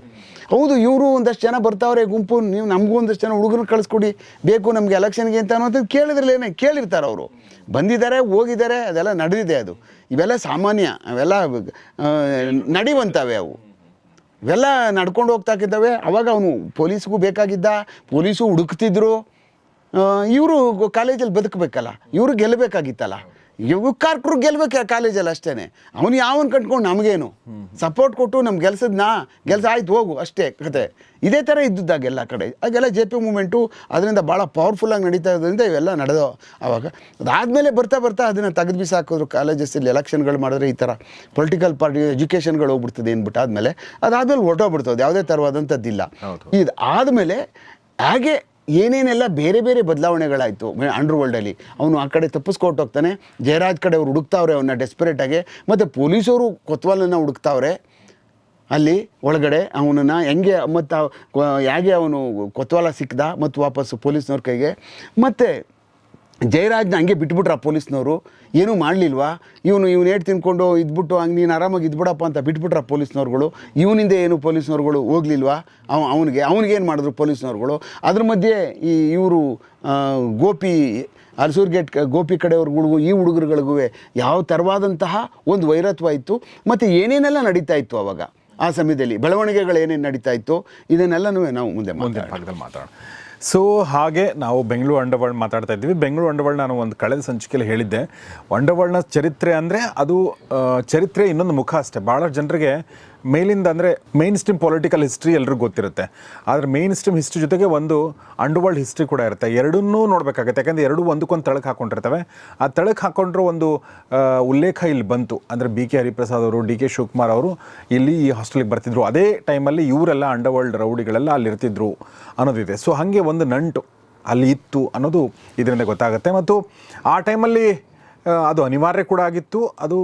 ಹೌದು, ಇವರು ಒಂದಷ್ಟು ಜನ ಬರ್ತಾವ್ರೆ, ಗುಂಪು, ನೀವು ನಮಗೂ ಒಂದಷ್ಟು ಜನ ಹುಡುಗರು ಕಳಿಸ್ಕೊಡಿ, ಬೇಕು ನಮಗೆ ಎಲೆಕ್ಷನ್ಗೆ ಅಂತ ಅನ್ನೋಂಥದ್ದು ಕೇಳಿದ್ರಲ್ಲೇನೆ ಕೇಳಿರ್ತಾರೆ ಅವರು. ಬಂದಿದ್ದಾರೆ, ಹೋಗಿದ್ದಾರೆ, ಅದೆಲ್ಲ ನಡೆದಿದೆ ಅದು. ಇವೆಲ್ಲ ಸಾಮಾನ್ಯ, ಅವೆಲ್ಲ ನಡೆಯುವಂಥವೆ ಅವು. ಇವೆಲ್ಲ ನಡ್ಕೊಂಡು ಹೋಗ್ತಾಕಿದ್ದಾವೆ ಅವಾಗ ಅವನು ಪೊಲೀಸ್ಗೂ ಬೇಕಾಗಿದ್ದ ಪೊಲೀಸು ಹುಡುಕ್ತಿದ್ರು. ಇವರು ಕಾಲೇಜಲ್ಲಿ ಬದುಕಬೇಕಲ್ಲ ಇವರು ಗೆಲ್ಲಬೇಕಾಗಿತ್ತಲ್ಲ. ಯುವಕಾರ್ಕರು ಗೆಲ್ಬೇಕು ಕಾಲೇಜಲ್ಲಿ ಅಷ್ಟೇ ಅವನು ಯಾವನ್ ಕಟ್ಕೊಂಡು ನಮಗೇನು? ಸಪೋರ್ಟ್ ಕೊಟ್ಟು ನಮ್ಗೆ ಗೆಲ್ಸದ್ನಾ ಗೆಲ್ಸ ಆಯ್ತು ಹೋಗು ಅಷ್ಟೇ ಕತೆ. ಇದೇ ಥರ ಇದ್ದಿದ್ದಾಗ ಎಲ್ಲ ಕಡೆ. ಆಗೆಲ್ಲ ಜೆ ಪಿ ಮೂಮೆಂಟು ಅದರಿಂದ ಭಾಳ ಪವರ್ಫುಲ್ಲಾಗಿ ನಡೀತಾ ಇರೋದ್ರಿಂದ ಇವೆಲ್ಲ ನಡೆದೋ ಆವಾಗ ಅದಾದಮೇಲೆ ಬರ್ತಾ ಬರ್ತಾ ಅದನ್ನು ತೆಗೆದು ಬಿಸಾಕಿದ್ರು ಕಾಲೇಜಸ್ಸಲ್ಲಿ ಎಲೆಕ್ಷನ್ಗಳು ಮಾಡಿದ್ರೆ ಈ ಥರ ಪೊಲಿಟಿಕಲ್ ಪಾರ್ಟಿ ಎಜುಕೇಷನ್ಗಳು ಹೋಗ್ಬಿಡ್ತದೆ ಅಂದ್ಬಿಟ್ಟು ಆದಮೇಲೆ. ಅದಾದಮೇಲೆ ಹೊರಟೋಗ್ಬಿಡ್ತದೆ. ಯಾವುದೇ ಥರವಾದಂಥದ್ದಿಲ್ಲ ಇದು ಆದಮೇಲೆ ಹಾಗೆ ಏನೇನೆಲ್ಲ ಬೇರೆ ಬೇರೆ ಬದಲಾವಣೆಗಳಾಯಿತು ಅಂಡರ್ ವರ್ಲ್ಡಲ್ಲಿ, ಅವನು ಆ ಕಡೆ ತಪ್ಪಿಸ್ಕೊಟ್ಟು ಹೋಗ್ತಾನೆ, ಜಯರಾಜ್ ಕಡೆ ಅವ್ರು ಹುಡುಕ್ತಾವ್ರೆ ಅವನ್ನ ಡೆಸ್ಪರೇಟಾಗಿ ಮತ್ತು ಪೊಲೀಸವರು ಕೊತ್ವಾಲನ್ನು ಹುಡುಕ್ತಾವ್ರೆ, ಅಲ್ಲಿ ಒಳಗಡೆ ಅವನನ್ನು ಹೆಂಗೆ, ಮತ್ತು ಹೇಗೆ ಅವನು ಕೊತ್ವಾಲ ಸಿಕ್ಕಿದ ಮತ್ತು ವಾಪಸ್ಸು ಪೊಲೀಸ್ನವ್ರ ಕೈಗೆ, ಮತ್ತು ಜಯರಾಜ್ನ ಹಂಗೆ ಬಿಟ್ಬಿಟ್ರ ಪೊಲೀಸ್ನವರು. ಏನೂ ಮಾಡಲಿಲ್ವಾ? ಇವನು ಇವನು ಏಟ್ ತಿನ್ಕೊಂಡು ಇದ್ಬಿಟ್ಟು ಹಂಗೆ ನೀನು ಆರಾಮಾಗಿ ಇದ್ಬಿಡಪ್ಪ ಅಂತ ಬಿಟ್ಬಿಟ್ರ ಪೊಲೀಸ್ನವ್ರುಗಳು. ಇವನಿಂದ ಏನು ಪೊಲೀಸ್ನವ್ರುಗಳು ಹೋಗ್ಲಿಲ್ವಾ? ಅವ ಅವನಿಗೆ ಅವನಿಗೇನು ಮಾಡಿದ್ರು ಪೊಲೀಸ್ನವ್ರುಗಳು? ಅದ್ರ ಮಧ್ಯೆ ಈ ಇವರು ಗೋಪಿ ಅರಸೂರು ಗೇಟ್ ಗೋಪಿ ಕಡೆಯವ್ರಿಗೂ ಈ ಹುಡುಗರುಗಳಿಗೂ ಯಾವ ಥರವಾದಂತಹ ಒಂದು ವೈರತ್ವ ಇತ್ತು ಮತ್ತು ಏನೇನೆಲ್ಲ ನಡೀತಾ ಇತ್ತು ಆವಾಗ ಆ ಸಮಯದಲ್ಲಿ ಬೆಳವಣಿಗೆಗಳು ಏನೇನು ನಡೀತಾ ಇತ್ತು? ಇದನ್ನೆಲ್ಲನೂ ನಾವು ಮುಂದೆ ಮುಂದೆ ಭಾಗದಲ್ಲಿ ಮಾತಾಡೋಣ. ಸೊ ಹಾಗೆ ನಾವು ಬೆಂಗಳೂರು ಅಂಡರ್ವರ್ಲ್ಡ್ ಮಾತಾಡ್ತಾ ಇದ್ದೀವಿ. ಬೆಂಗಳೂರು ಅಂಡರ್ವರ್ಲ್ಡ್ ನಾನು ಒಂದು ಕಳೆದ ಸಂಚಿಕೆಯಲ್ಲಿ ಹೇಳಿದ್ದೆ. ಅಂಡರ್ವರ್ಲ್ಡ್ನ ಚರಿತ್ರೆ ಅಂದರೆ ಅದು ಚರಿತ್ರೆ ಇನ್ನೊಂದು ಮುಖ ಅಷ್ಟೇ. ಭಾಳ ಜನರಿಗೆ ಮೇಲಿಂದ ಅಂದರೆ ಮೇನ್ ಸ್ಟ್ರೀಮ್ ಪೊಲಿಟಿಕಲ್ ಹಿಸ್ಟ್ರಿ ಎಲ್ರಿಗೂ ಗೊತ್ತಿರುತ್ತೆ. ಆದರೆ ಮೇನ್ ಸ್ಟ್ರೀಮ್ ಹಿಸ್ಟ್ರಿ ಜೊತೆಗೆ ಒಂದು ಅಂಡರ್ವರ್ಲ್ಡ್ ಹಿಸ್ಟ್ರಿ ಕೂಡ ಇರುತ್ತೆ. ಎರಡನ್ನೂ ನೋಡಬೇಕಾಗುತ್ತೆ. ಯಾಕಂದರೆ ಎರಡೂ ಒಂದಕ್ಕೊಂದು ತಳಕ್ಕೆ ಹಾಕೊಂಡಿರ್ತವೆ. ಆ ತಳಕ್ಕೆ ಹಾಕೊಂಡ್ರೂ ಒಂದು ಉಲ್ಲೇಖ ಇಲ್ಲಿ ಬಂತು. ಅಂದರೆ ಬಿ ಕೆ ಹರಿಪ್ರಸಾದ್ ಅವರು ಡಿ ಕೆ ಶಿವಕುಮಾರ್ ಅವರು ಇಲ್ಲಿ ಈ ಹಾಸ್ಟೆಲಿಗೆ ಬರ್ತಿದ್ರು. ಅದೇ ಟೈಮಲ್ಲಿ ಇವರೆಲ್ಲ ಅಂಡರ್ವರ್ಲ್ಡ್ ರೌಡಿಗಳೆಲ್ಲ ಅಲ್ಲಿರ್ತಿದ್ರು ಅನ್ನೋದಿದೆ. ಸೊ ಹಾಗೆ ಒಂದು ನಂಟು ಅಲ್ಲಿ ಇತ್ತು ಅನ್ನೋದು ಇದರಿಂದ ಗೊತ್ತಾಗುತ್ತೆ. ಮತ್ತು ಆ ಟೈಮಲ್ಲಿ ಅದು ಅನಿವಾರ್ಯ ಕೂಡ ಆಗಿತ್ತು. ಅದು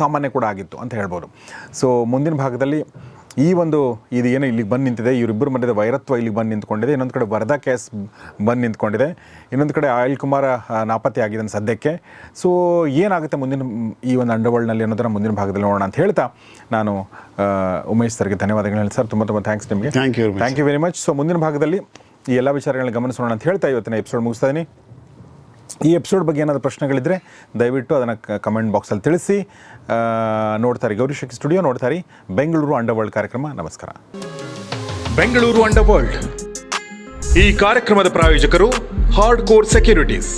ಸಾಮಾನ್ಯ ಕೂಡ ಆಗಿತ್ತು ಅಂತ ಹೇಳ್ಬೋದು. ಸೊ ಮುಂದಿನ ಭಾಗದಲ್ಲಿ ಈ ಒಂದು ಇದು ಏನು ಇಲ್ಲಿಗೆ ಬಂದು ನಿಂತಿದೆ ಇವರಿಬ್ಬರ ಮಧ್ಯದ ವೈರತ್ವ ಇಲ್ಲಿಗೆ ಬಂದು ನಿಂತ್ಕೊಂಡಿದೆ ಇನ್ನೊಂದು ಕಡೆ ವರದಾ ಕೇಸ್ ಬಂದು ನಿಂತ್ಕೊಂಡಿದೆ ಇನ್ನೊಂದು ಕಡೆ ಆಯಿಲ್ ಕುಮಾರ್ ನಾಪತ್ತೆ ಆಗಿದ್ದಾನೆ ಸದ್ಯಕ್ಕೆ. ಸೊ ಏನಾಗುತ್ತೆ ಮುಂದಿನ ಈ ಒಂದು ಅಂಡರ್ವರ್ಲ್ಡ್ನಲ್ಲಿ ಅನ್ನೋದನ್ನು ಮುಂದಿನ ಭಾಗದಲ್ಲಿ ನೋಡೋಣ ಅಂತ ಹೇಳ್ತಾ ನಾನು ಉಮೇಶ್ ಸರ್ಗೆ ಧನ್ಯವಾದಗಳು ಹೇಳಿ ಸರ್. ತುಂಬ ತುಂಬ ಥ್ಯಾಂಕ್ಸ್ ನಿಮಗೆ. Thank you. Thank you very much so ಮುಂದಿನ ಭಾಗದಲ್ಲಿ ಈ ಎಲ್ಲ ವಿಚಾರಗಳನ್ನ ಗಮನಿಸೋಣ ಅಂತ ಹೇಳ್ತಾ ಇವತ್ತಿನ ಎಪಿಸೋಡ್ ಮುಗಿಸ್ತಾ ಇದೀನಿ. ಈ ಎಪಿಸೋಡ್ ಬಗ್ಗೆ ಏನಾದರೂ ಪ್ರಶ್ನೆಗಳಿದ್ದರೆ ದಯವಿಟ್ಟು ಅದನ್ನು ಕಮೆಂಟ್ ಬಾಕ್ಸಲ್ಲಿ ತಿಳಿಸಿ. ನೋಡ್ತಾರೆ ಗೌರಿಶಕ್ತಿ ಸ್ಟುಡಿಯೋ ನೋಡ್ತಾರೆ ಬೆಂಗಳೂರು ಅಂಡರ್ವರ್ಲ್ಡ್ ಕಾರ್ಯಕ್ರಮ. ನಮಸ್ಕಾರ. ಬೆಂಗಳೂರು ಅಂಡರ್ ವರ್ಲ್ಡ್ ಈ ಕಾರ್ಯಕ್ರಮದ ಪ್ರಾಯೋಜಕರು ಹಾರ್ಡ್ ಕೋರ್ ಸೆಕ್ಯೂರಿಟೀಸ್